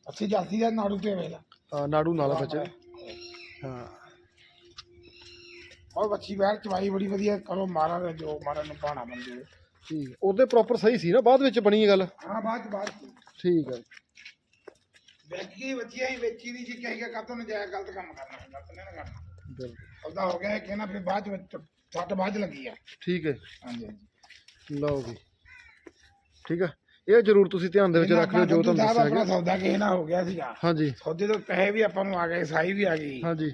ਅੱਛੀ ਜਾਤੀ ਦਾ ਨਾੜੂ ਤੇ ਵੇਲਾ ਅਹ, ਨਾੜੂ ਨਾਲਾ ਬੱਚਾ। ਹਾਂ। ਔਰ ਬੱਚੀ ਬਾਹਰ ਚਵਾਈ ਬੜੀ ਵਧੀਆ ਕਰੋ ਮਾਰਾ ਦਾ ਜੋ ਮਾਰਾ ਨੂੰ ਪਾਣਾ ਮੰਦੇ ਠੀਕ ਉਹਦੇ ਪ੍ਰੋਪਰ ਸਹੀ ਸੀ ਨਾ ਬਾਅਦ ਵਿੱਚ ਬਣੀ ਇਹ ਗੱਲ? ਹਾਂ ਬਾਅਦ ਚ ਬਾਅਦ ਚ। ਠੀਕ ਹੈ। ਵੇਖੀ ਬੱਚੀ ਹੀ ਵੇਚੀ ਦੀ ਜੀ ਕਹੇਗਾ ਕਾਤੋਂ ਨਾ ਜਾਇਆ ਗਲਤ ਕੰਮ ਕਰਨਾ ਗਲਤ ਨਹੀਂ ਨਾ ਕਰਨਾ। ਬਿਲਕੁਲ। ਉਹਦਾ ਹੋ ਗਿਆ ਕਿ ਨਾ ਫਿਰ ਬਾਅਦ ਵਿੱਚ ਛੱਟ ਬਾਅਦ 'ਚ ਲੱਗੀ ਆ। ਠੀਕ ਹੈ। ਹਾਂਜੀ ਹਾਂਜੀ। ਲਓ ਵੀ ਠੀਕ ਆ ਇਹ ਜ਼ਰੂਰ ਤੁਸੀਂ ਧਿਆਨ ਦੇ ਵਿੱਚ ਰੱਖ ਲਿਓ ਜੋ ਤੁਹਾਨੂੰ ਦੱਸਿਆ ਗਿਆ ਸੌਦਾ ਕਿਸੇ ਨਾਲ ਹੋ ਗਿਆ ਸੀਗਾ। ਹਾਂਜੀ। ਸੌਦੇ ਤੋਂ ਪੈਸੇ ਵੀ ਆਪਾਂ ਨੂੰ ਆ ਗਏ ਸਾਈ ਵੀ ਆ ਗਈ। ਹਾਂਜੀ।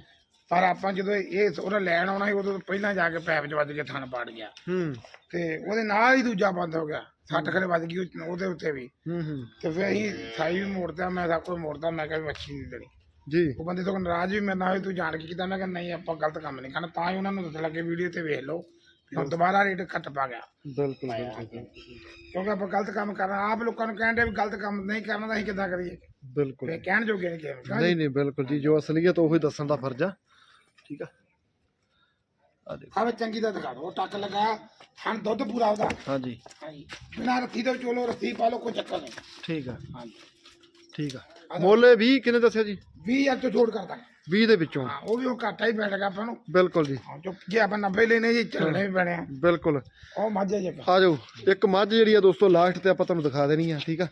ਪਰ ਆਪਾਂ ਜਦੋਂ ਇਹ ਉਹਦਾ ਲੈਣ ਆਉਣਾ ਸੀ ਉਦੋਂ ਪਹਿਲਾਂ ਜਾ ਕੇ ਪੈਪ 'ਚ ਵੱਜ ਕੇ ਥਣ ਪਾੜ ਗਿਆ। ਹੂੰ। ਤੇ ਉਹਦੇ ਨਾਲ ਹੀ ਦੂਜਾ ਬੰਦ ਹੋ ਗਿਆ। ਸੱਟ ਖੜੇ ਵੱਜ ਗਈ ਉਹ- ਉਹਦੇ ਉੱਤੇ ਵੀ। ਹੂੰ ਹੂੰ। ਤੇ ਫਿਰ ਅਸੀਂ ਸਾਈ ਵੀ ਮੋੜਦਾ ਮੈਂ ਸਭ ਕੁਝ ਮੋੜਦਾ ਮੈਂ ਕਿਹਾ ਮੱਛੀ ਨਹੀਂ ਦੇਣੀ। ਜੀ। ਉਹ ਬੰਦੇ ਤੋਂ ਨਾਰਾਜ਼ ਵੀ ਮੇਰੇ ਨਾਲ ਹੋਏ ਤੂੰ ਜਾਣ ਕੇ ਕੀਤਾ ਮੈਂ ਕਿਹਾ ਨਹੀਂ ਆਪਾਂ ਗਲਤ ਕੰਮ ਨਹੀਂ ਕਰਨਾ ਤਾਂ ਹੀ ਉਹਨਾਂ ਨੂੰ ਦੱਸਣ ਲੱਗੇ ਵੀਡੀਓ ਤੇ ਵੇਖ ਲਓ। ਹੁਣ ਦੁਬਾਰਾ ਰੇਟ ਘੱਟ ਪਾ ਗਿਆ। ਬਿਲਕੁਲ ਬਿਲਕੁਲ ਕਿਉਂਕਿ ਆਪਾਂ ਗਲਤ ਕੰਮ ਕਰਨਾ ਆਪ ਲੋਕਾਂ ਨੂੰ ਕਹਿੰਦੇ ਵੀ ਗਲਤ ਕੰਮ ਨਹੀਂ ਕਰਨਾ ਤਾਂ ਅਸੀਂ ਕਿੱਦਾਂ ਕਰੀਏ? ਬਿਲਕੁਲ। ਫੇ ਕਹਿਣ ਜੋਗੇ ਨਹੀਂ ਨੂੰ। ਨਹੀਂ ਨਹੀਂ ਬਿਲਕੁਲ ਜੀ। ਜੋ ਅਸਲੀਅਤ ਉਹੀ ਦੱਸਣ ਦਾ ਫਰਜ਼ ਆ। ਠੀਕ ਆ? ਆ ਦੇਖੋ। ਆਵੇ ਚੰਗੀ ਦਾ ਦਿਖਾ ਦਿਓ। ਟੱਕ ਲਗਾ ਥਣ ਦੁੱਧ ਪੂਰਾ ਉਹਦਾ। ਹਾਂਜੀ। ਹਾਂਜੀ। ਬਿਨਾਂ ਰੱਥੀ ਤੋਂ ਚੋਲੋ ਰੱਥੀ ਪਾ ਲਓ ਕੋਈ ਚੱਕਰ ਨਹੀਂ। ਠੀਕ ਆ। ਹਾਂਜੀ। ਠੀਕ ਆ। ਮੁੱਲ 20 ਕਿੰਨੇ ਦੱਸਿਆ ਜੀ? 20000 ਤੋਂ ਛੋੜ ਕਰਦਾ। 20 ਦੇ ਵਿੱਚੋਂ। ਹਾਂ ਉਹ ਵੀ ਉਹ ਘਾਟਾ ਹੀ ਪੈਣਗਾ ਆਪਾਂ ਨੂੰ। ਬਿਲਕੁਲ ਜੀ। ਹਾਂ, ਜੋ ਜੇ ਆਪਾਂ 90 ਲੈਣੇ ਜੀ ਚੱਲਣੇ ਵੀ ਪੈਣੇ ਆ। ਬਿਲਕੁਲ। ਉਹ ਮਾਝੇ ਜੇ ਆ ਜਾਓ ਇੱਕ ਮੱਝ ਜਿਹੜੀ ਆ ਦੋਸਤੋ ਲਾਸਟ ਤੇ ਆਪਾਂ ਤੁਹਾਨੂੰ ਦਿਖਾ ਦੇਣੀ ਆ ਠੀਕ ਆ?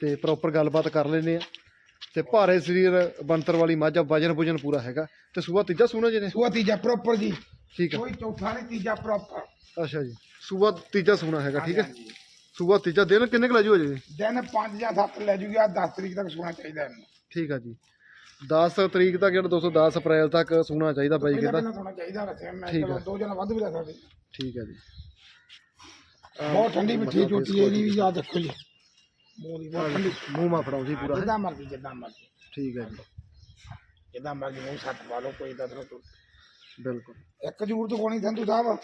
ਤੇ ਪ੍ਰੋਪਰ ਗੱਲਬਾਤ ਕਰ ਲੈਨੇ ਆ। ਤੇ ਭਾਰੇ ਸਰੀਰ ਬੰਤਰ ਵਾਲੀ ਮੱਝ ਆ ਵਜਨ ਵੁਜਨ ਪੂਰਾ ਹੈਗਾ। ਤੇ ਸੂਆ ਤੀਜਾ ਸੂਣਾ ਜਿਹਨੇ? ਸੂਆ ਤੀਜਾ ਪ੍ਰੋਪਰ ਜੀ। ਠੀਕ ਆ। ਕੋਈ ਚੌਥਾ ਨਹੀਂ ਤੀਜਾ ਪ੍ਰੋਪਰ ਅੱਛਾ ਜੀ। ਸੂਆ ਤੀਜਾ ਸੂਣਾ ਹੈਗਾ ਠੀਕ ਹੈ ਸੂਆ ਤੀਜਾ ਦਿਨ ਕਿੰਨੇ ਕੁ ਲੈ ਜੂ? ਅਜੇ ਦਿਨ 5 ਜਾਂ 7 ਲੈ ਜੂਗੀ ਆ 10 ਤਰੀਕ ਤੱਕ ਸੋਣਾ ਚਾਹੀਦਾ ਇਹਨੂੰ। ਠੀਕ ਆ ਜੀ। 10 ਤਰੀਕ ਤੱਕ ਜਿਹੜਾ 210 ਅਪ੍ਰੈਲ ਤੱਕ ਸੂਣਾ ਚਾਹੀਦਾ ਬਾਈ ਪਹਿਲਾਂ ਸੋਣਾ ਚਾਹੀਦਾ ਮੈਂ ਠੀਕ ਚਲੋ ਆ। ਦੋ ਜਣ ਵੱਧ ਵੀ ਲੈ ਸਕਦੇ। ਠੀਕ ਆ ਜੀ। ਬਹੁਤ ਠੰਡੀ ਮਿੱਠੀ ਝੋਟੀ ਇਹਦੀ ਵੀ ਆ ਦੇਖੋ ਜੀ। ਮੂੰਹ ਦੀ ਬਹੁਤ ਠੰਡੀ। ਮੂੰਹ ਮਾ ਫੜਾਓ ਜੀ ਪੂਰਾ। ਹੈ ਜਿੱਦਾਂ ਮਰਜ਼ੀ ਜਿੱਦਾਂ ਮਰਜ਼ੀ। ਠੀਕ ਹੈ ਜੀ। ਜਿੱਦਾਂ ਮਰਜ਼ੀ ਮੂੰਹ ਸੱਤ ਪਾ ਲਓ ਕੋਈ ਦੱਸ ਲਓ ਬਿਲਕੁਲ। ਇੱਕ ਜ਼ਰੂਰ ਤੋਂ ਕੋਣੀ ਸੰਧੂ ਸਾਹਿਬ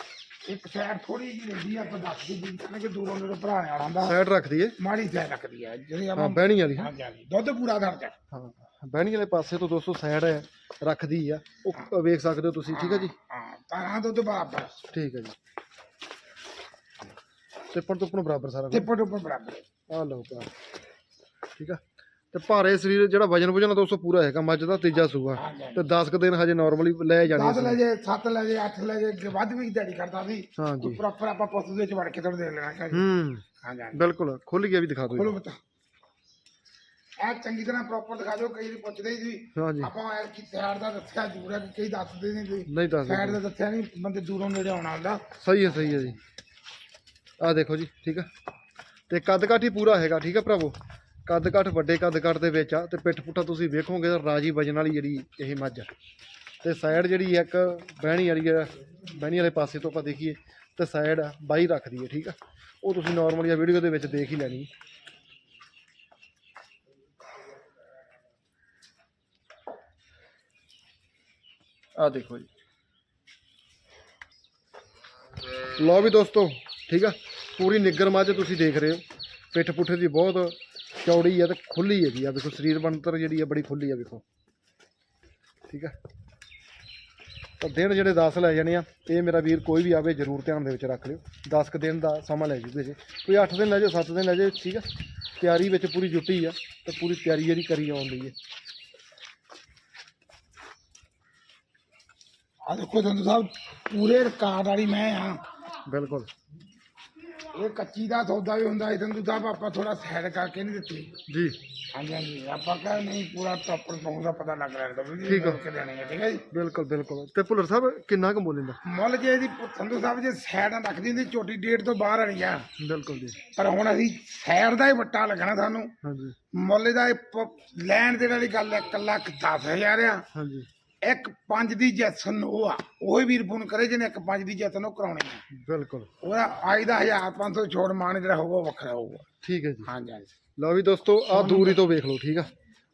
ਇੱਕ ਸਾਈਡ ਥੋੜੀ ਜਿਹੀ ਰਹਿੰਦੀ ਆ ਆਪਾਂ ਦੱਸ ਦੀ ਜੀ ਕਿ ਦੂਰੋਂ ਮੇਰੇ ਭਰਾ ਨੇ ਸਾਈਡ ਰੱਖ ਦਈਏ ਮਾੜੀ ਸਾਈਡ ਰੱਖਦੀ ਆ ਜਿਹੜੀ ਹਾਂ ਆਪਾਂ ਬਹਿਣੀ ਵਾਲੀ। ਹਾਂ ਹਾਂਜੀ ਹਾਂਜੀ। ਦੁੱਧ ਪੂਰਾ ਦਰਜਾ ਹਾਂ। ਬਹਿਣੀ ਵਾਲੇ ਪਾਸੇ ਤੋਂ ਦੋਸਤੋ ਸਾਈਡ ਹੈ ਰੱਖਦੀ ਆ। ਉਹ ਵੇਖ ਸਕਦੇ ਹੋ ਤੁਸੀਂ ਠੀਕ ਹੈ ਜੀ? ਹਾਂ ਤਾਂ ਦੁੱਧ ਬਰਾਬਰ ਠੀਕ ਹੈ ਜੀ। ਟਿੱਪਣ ਤੋਂ ਬਰਾਬਰ ਸਾਰਾ ਕੁਝ। ਟਿੱਪਰ ਟੁੱਪਰ ਬਰਾਬਰ। ਆ ਲਓ ਭਰਾ। ਠੀਕ ਆ? ਤੇ ਭਾਰੇ ਸਰੀਰ ਜਿਹੜਾ ਵਜਨ ਵਜਨ ਦੋਸਤੋ ਪੂਰਾ ਹੈਗਾ ਮੱਝ ਦਾ ਤੀਜਾ ਸੂਆ। ਤੇ 10 ਕੁ ਦਿਨ ਹਜੇ ਨਾਰਮਲੀ ਲੈ ਜਾਣੀ ਦਸ ਲੈ ਜੇ 7 ਲੈ ਜੇ 8 ਲੈ ਜੇ ਵੱਧ ਵੀ ਦਿਹਾੜੀ ਕਰਦਾ ਸੀ। ਹਾਂਜੀ ਪ੍ਰੋਪਰ ਆਪਾਂ ਪੁੱਤ ਦੇ ਵਿੱਚ ਵੜ ਕੇ ਥੋੜਾ ਦੇਖ ਲੈਣਾ ਹੂੰ। ਹਾਂ ਜਾਂ ਬਿਲਕੁਲ ਖੁੱਲ ਗਿਆ ਵੀ ਦਿਖਾ ਦਿਓ। ਖੋਲੋ ਬਤਾ ਇਹ ਚੰਗੀ ਤਰ੍ਹਾਂ ਪ੍ਰੋਪਰ ਦਿਖਾ ਦਿਓ ਕਈ ਵਾਰੀ ਪੁੱਛਦੇ ਹਾਂਜੀ। ਆਪਾਂ ਐ ਕਿ ਸਾਈਡ ਦਾ ਦੱਸਿਆ ਜ਼ਰੂਰ ਹੈ ਕਿ ਕਈ ਦੱਸਦੇ ਨਹੀਂ ਸੀ ਨਹੀਂ ਦੱਸ ਸਾਈਡ ਦਾ ਦੱਸਿਆ ਨਹੀਂ ਬੰਦੇ ਦੂਰੋਂ ਨੇੜੇ ਆਉਣਾ ਹੁੰਦਾ ਸਹੀ ਹੈ ਸਹੀ ਹੈ ਜੀ। ਆ ਦੇਖੋ ਜੀ ਠੀਕ ਆ। ਤੇ ਕੱਦ ਕਾਠੀ ਪੂਰਾ ਹੈਗਾ ਠੀਕ ਆ ਭਰਾਵੋ? ਕੱਦ ਕੱਠ ਵੱਡੇ ਕੱਦ ਕੱਠ ਦੇ ਵਿੱਚ ਆ ਤੇ ਪਿੱਠ ਪੁੱਠਾ ਤੁਸੀਂ ਵੇਖੋਗੇ ਤਾਂ ਰਾਜੀ ਵਜਨ ਵਾਲੀ ਜਿਹੜੀ ਇਹ ਮੱਝ ਆ। ਤੇ ਸਾਈਡ ਜਿਹੜੀ ਇੱਕ ਬਹਿਣੀ ਵਾਲੀ ਆ ਬਹਿਣੀ ਵਾਲੇ ਪਾਸੇ ਤੋਂ ਆਪਾਂ ਦੇਖੀਏ ਤੇ ਸਾਈਡ ਬਾਈ ਰੱਖਦੀ ਹੈ ਠੀਕ ਆ। ਉਹ ਤੁਸੀਂ ਨਾਰਮਲੀ ਆ ਵੀਡੀਓ ਦੇ ਵਿੱਚ ਦੇਖ ਹੀ ਲੈਣੀ। ਆ ਦੇਖੋ ਜੀ। ਲਓ ਵੀ ਦੋਸਤੋ, ਠੀਕ ਆ? ਪੂਰੀ ਨਿੱਗਰ ਮੱਝ ਤੁਸੀਂ ਦੇਖ ਰਹੇ ਹੋ। ਪਿੱਠ ਪੁੱਠੇ ਦੀ ਬਹੁਤ ਚੌੜੀ ਹੈ ਤੇ ਖੁੱਲੀ ਹੈਗੀ ਆ। ਵੇਖੋ ਸਰੀਰ ਬਣਤਰ ਜਿਹੜੀ ਆ, ਬੜੀ ਖੁੱਲੀ ਆ ਵੇਖੋ ਠੀਕ ਆ? ਤਾਂ ਦਿਨ ਜਿਹੜੇ 10 ਲੈ ਜਾਣੇ ਆ, ਇਹ ਮੇਰਾ ਵੀਰ ਕੋਈ ਵੀ ਆਵੇ, ਜ਼ਰੂਰ ਧਿਆਨ ਦੇ ਵਿੱਚ ਰੱਖ ਲਿਓ। 10 ਕੁ ਦਿਨ ਦਾ ਸਮਾਂ ਲੈ ਜੂਗੇ ਜੀ। ਕੋਈ 8 ਦਿਨ ਲੈ ਜਾਓ 7 ਦਿਨ ਲੈ ਜਾਓ, ਠੀਕ ਆ? ਤਿਆਰੀ ਵਿੱਚ ਪੂਰੀ ਜੁੱਟੀ ਆ ਤੇ ਪੂਰੀ ਤਿਆਰੀ ਜਿਹੜੀ ਕਰੀ ਆਉਂਦੀ ਹੈ ਆ ਦੇਖੋ ਸੰਧੂ ਸਾਹਿਬ ਪੂਰੇ ਰਿਕਾਰਡ ਵਾਲੀ ਮੈਂ ਆ। ਬਿਲਕੁਲ। ਇਹ ਕੱਚੀ ਦਾ ਸੌਦਾ ਵੀ ਹੁੰਦਾ ਹੈ ਸੰਧੂ ਸਾਹਿਬ ਆਪਾਂ ਥੋੜਾ ਸਾਈਡ ਕਰਕੇ ਨਹੀਂ ਦਿੱਤੀ। ਜੀ। ਹਾਂਜੀ ਹਾਂਜੀ ਆਪਾਂ ਕਹ ਨਹੀਂ ਪੂਰਾ ਪ੍ਰੋਪਰ ਪਹੁੰਚ ਦਾ ਪਤਾ ਲੱਗ ਰਿਹਾ ਤਾਂ ਠੀਕ ਆ। ਕੇ ਦੇਣੀ ਹੈ ਠੀਕ ਹੈ ਜੀ? ਬਿਲਕੁਲ ਬਿਲਕੁਲ। ਤੇ ਭੁੱਲਰ ਸਾਹਿਬ ਕਿੰਨਾ ਕੁ ਮੁੱਲ ਇਹਦਾ? ਮੁੱਲ ਜੇ ਇਹਦੀ ਸੰਧੂ ਸਾਹਿਬ ਜੇ ਸਾਈਡ ਰੱਖਦੀ ਹੁੰਦੀ ਝੋਟੀ ਡੇਟ ਤੋਂ ਬਾਹਰ ਵਾਲੀ ਆ। ਬਿਲਕੁਲ ਜੀ। ਪਰ ਹੁਣ ਅਸੀਂ ਸਾਈਡ ਦਾ ਹੀ ਵੱਟਾ ਲੱਗਣਾ ਸਾਨੂੰ। ਹਾਂਜੀ। ਮੁੱਲ ਦਾ ਲੈਣ ਦੇ ਵਾਲੀ ਗੱਲ 1 ਲੱਖ 10000 ਆ। ਹਾਂਜੀ। ਇੱਕ ਪੰਜ ਦੀ ਜੈਸਨ ਉਹ ਆ ਉਹ ਵੀਰ ਫੋਨ ਕਰੇ ਜਿਹਨੇ ਇੱਕ ਪੰਜ ਦੀ ਜੈਸਨ ਉਹ ਕਰਾਉਣੀ ਆ। ਬਿਲਕੁਲ। ਉਹਦਾ ਅੱਜ ਦਾ 1500 ਛੋੜ ਮਾਨ ਜਿਹੜਾ ਹੋਊਗਾ ਵੱਖਰਾ ਹੋਊਗਾ। ਠੀਕ ਹੈ ਜੀ। ਹਾਂਜੀ ਹਾਂਜੀ। ਲਓ ਵੀ ਦੋਸਤੋ ਆਹ ਦੂਰੀ ਤੋਂ ਵੇਖ ਲਓ ਠੀਕ ਆ?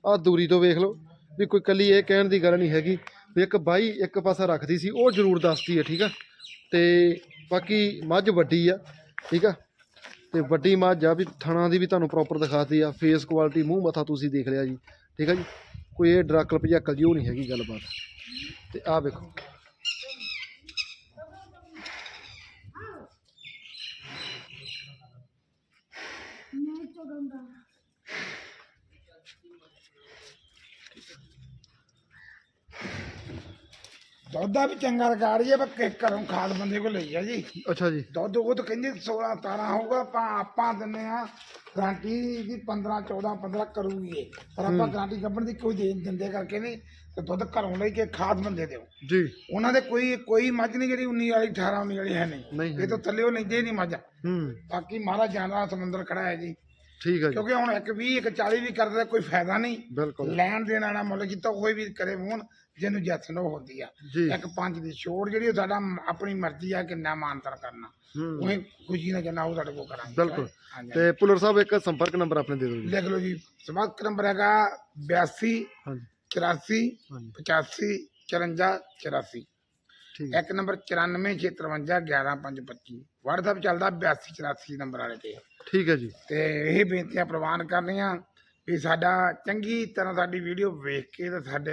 ਆਹ ਦੂਰੀ ਤੋਂ ਵੇਖ ਲਓ। ਵੀ ਕੋਈ ਕੱਲੀ ਇਹ ਕਹਿਣ ਦੀ ਗੱਲ ਨਹੀਂ ਹੈਗੀ ਵੀ ਇੱਕ ਬਾਈ ਇੱਕ ਪਾਸਾ ਰੱਖਦੀ ਸੀ ਉਹ ਜ਼ਰੂਰ ਦੱਸਦੀ ਹੈ ਠੀਕ ਆ? ਤੇ ਬਾਕੀ ਮੱਝ ਵੱਡੀ ਆ ਠੀਕ ਆ? ਤੇ ਵੱਡੀ ਮੱਝ ਆ ਵੀ ਥਣਾ ਦੀ ਵੀ ਤੁਹਾਨੂੰ ਪ੍ਰੋਪਰ ਦਿਖਾਤੀ ਆ ਫੇਸ ਕੁਆਲਿਟੀ ਮੂੰਹ ਮੱਥਾ ਤੁਸੀਂ ਦੇਖ ਲਿਆ ਜੀ ਠੀਕ ਆ ਜੀ? ਕੋਈ ਇਹ ਡਰਾਕਲ ਭਜਾਕਲ ਜੀ ਉਹ ਨਹੀਂ ਹੈਗੀ ਗੱਲਬਾਤ। ਤੇ ਆਹ ਵੇਖੋ। ਦੁੱਧ ਦਾ ਵੀ ਚੰਗਾ ਰਿਕਾਰਡ ਜੀ ਆਪਾਂ ਕਿ ਘਰੋਂ ਖਾਦ ਬੰਦੇ ਕੋਲ ਲਈ ਆ ਜੀ। ਅੱਛਾ ਜੀ। ਦੁੱਧ ਉਹ ਤਾਂ ਕਹਿੰਦੇ 16 17 ਹੋਊਗਾ ਆਪਾਂ ਆਪਾਂ ਦਿੰਨੇ ਆ ਗਾਰੰਟੀ ਦੀ 15 14 15 ਕਰੂਗੀ ਇਹ। ਪਰ ਆਪਾਂ ਗਾਰੰਟੀ ਕੱਢਣ ਦੀ ਕੋਈ ਦੇ ਦਿੰਦੇ ਕਰਕੇ ਨਹੀਂ ਤੇ ਦੁੱਧ ਘਰੋਂ ਲੈ ਕੇ ਖਾਦ ਬੰਦੇ ਦਿਓ। ਜੀ। ਉਹਨਾਂ ਦੇ ਕੋਈ ਕੋਈ ਮੱਝ ਨਹੀਂ ਜਿਹੜੀ 19 ਵਾਲੀ 18 19 ਵਾਲੀ ਹੈ ਨਹੀਂ। ਇਹ ਤਾਂ ਥੱਲੇ ਉਹ ਲੈਂਦੇ ਨਹੀਂ ਮੱਝ। ਹੂੰ। ਬਾਕੀ ਮਹਾਰਾਜ ਜਾਨਵਰ ਸਮੁੰਦਰ ਖੜਾ ਹੈ ਜੀ। ਠੀਕ ਹੈ ਕਿਉਂਕਿ ਹੁਣ ਇੱਕ 20 ਇੱਕ 40 ਵੀ ਕਰਦੇ ਕੋਈ ਫਾਇਦਾ ਨਹੀਂ। ਲੈਣ ਦੇਣ ਵਾਲਾ ਮੁੱਲ ਕੀਤਾ ਕੋਈ ਵੀ ਕਰੇ ਫੋਨ। ਜਿਹਨੂੰ ਉਹ ਹੁੰਦੀ ਆ। ਜੀ। ਇੱਕ ਪੰਜ ਦੀ ਛੋੜ ਜਿਹੜੀ ਉਹ ਸਾਡਾ ਮ- ਆਪਣੀ ਮਰਜ਼ੀ ਆ ਕਿੰਨਾ ਮਾਨਤਰ ਕਰਨਾ। ਹੂੰ। ਉਹ ਖੁਸ਼ੀ ਨਾਲ ਜਨਾ ਉਹ ਸਾਡੇ ਕੋਲ ਕਰਾਂਗੇ। ਬਿਲਕੁਲ। ਹਾਂਜੀ। ਤੇ ਭੁੱਲਰ ਸਾਹਿਬ ਇੱਕ ਸੰਪਰਕ ਨੰਬਰ ਆਪਣੇ ਦੇ ਦਿਓ ਜੀ। ਲਿਖ ਲਓ ਜੀ। ਸੰਪਰਕ ਨੰਬਰ ਹੈਗਾ 82 ਹਾਂਜੀ। 84 ਹਾਂਜੀ। 85 54 84 ਠੀਕ। ਹੈ ਇੱਕ ਨੰਬਰ 94 11525 WhatsApp ਚੱਲਦਾ 82 84 ਨੰਬਰ ਵਾਲੇ ਤੇ। ਠੀਕ ਹੈ ਜੀ। ਤੇ ਇਹ ਬੇਨਤੀਆਂ ਪ੍ਰਵਾਨ ਕਰਨੀਆਂ ਵੀ ਸਾਡਾ ਚੰਗੀ ਤਰ੍ਹਾਂ ਸਾਡੀ ਵੀਡੀਓ ਵੇਖ ਕੇ ਤੇ ਸਾਡੇ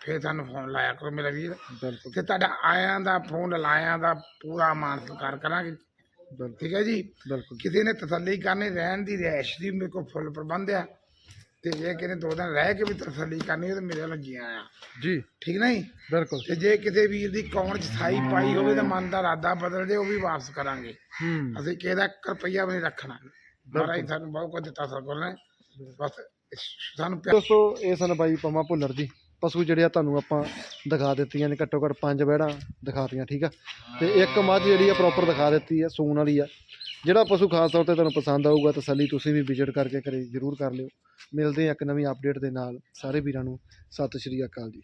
ਫੇਰ ਸਾਨੂੰ ਫੋਨ ਲਾਇਆ ਕਰੋ ਮੇਰਾ ਵੀਰ। ਬਿਲਕੁਲ। ਤੇ ਤੁਹਾਡਾ ਆਇਆਂ ਦਾ ਫੋਨ ਲਾਇਆਂ ਦਾ ਪੂਰਾ ਮਾਨ ਸਤਿਕਾਰ ਕਰਾਂਗੇ। ਬਿਲਕੁਲ। ਠੀਕ ਹੈ ਜੀ? ਬਿਲਕੁਲ। ਕਿਸੇ ਨੇ ਤਸੱਲੀ ਕਰਨੀ ਰਹਿਣ ਦੀ ਰਿਹਾਇਸ਼ ਦੀ ਮੇਰੇ ਕੋਲ ਫੁੱਲ ਪ੍ਰਬੰਧ ਆ। ਤੇ ਜੇ ਕਿਸੇ ਨੇ ਦੋ ਦਿਨ ਰਹਿ ਕੇ ਵੀ ਤਸੱਲੀ ਕਰਨੀ ਹੈ ਤੇ ਮੇਰੇ ਵੱਲੋਂ ਜੀ ਆਇਆ ਜੀ। ਠੀਕ ਨਹੀਂ? ਬਿਲਕੁਲ। ਤੇ ਜੇ ਕਿਸੇ ਵੀਰ ਦੀ ਕੌਣ ਚ ਸਾਈ ਪਾਈ ਹੋਵੇ ਤਾਂ ਮਨ ਦਾ ਇਰਾਦਾ ਬਦਲ ਜੇ ਉਹ ਵੀ ਵਾਪਸ ਕਰਾਂਗੇ। ਹੂੰ। ਅਸੀਂ ਕਿਸੇ ਦਾ ਇੱਕ ਰੁਪਈਆ ਵੀ ਨਹੀਂ ਰੱਖਣਾ। ਮਹਾਰਾਜ ਸਾਨੂੰ ਬਹੁਤ ਕੁਝ ਦਿੱਤਾ ਸਰਗੁਣ ਨੇ। ਬਸ, ਸਾਨੂੰ ਪਿਆਰ ਦੋਸਤੋ, ਇਹ ਸਨ ਬਾਈ ਪੰਮਾ ਭੁੱਲਰ ਜੀ। ਪਸ਼ੂ ਜਿਹੜੇ ਆ ਤੁਹਾਨੂੰ ਆਪਾਂ ਦਿਖਾ ਦਿੱਤੀਆਂ ਨੇ, ਘੱਟੋ ਘੱਟ ਪੰਜ ਬੈੜਾਂ ਦਿਖਾਤੀਆਂ, ਠੀਕ ਆ? ਤੇ ਇੱਕ ਮੱਝ ਜਿਹੜੀ ਆ ਪ੍ਰੋਪਰ ਦਿਖਾ ਦਿੱਤੀ ਆ, ਸੂਣ ਵਾਲੀ ਆ। ਜਿਹੜਾ ਪਸ਼ੂ ਖਾਸ ਤੌਰ ਤੇ ਤੁਹਾਨੂੰ ਪਸੰਦ ਆਊਗਾ, ਤਸੱਲੀ ਤੁਸੀਂ ਵੀ ਵਿਜ਼ਿਟ ਕਰਕੇ ਘਰੇ ਜ਼ਰੂਰ ਕਰ ਲਿਓ। ਮਿਲਦੇ ਆ ਇੱਕ ਨਵੀਂ ਅਪਡੇਟ ਦੇ ਨਾਲ। ਸਾਰੇ ਵੀਰਾਂ ਨੂੰ ਸਤਿ ਸ਼੍ਰੀ ਅਕਾਲ ਜੀ।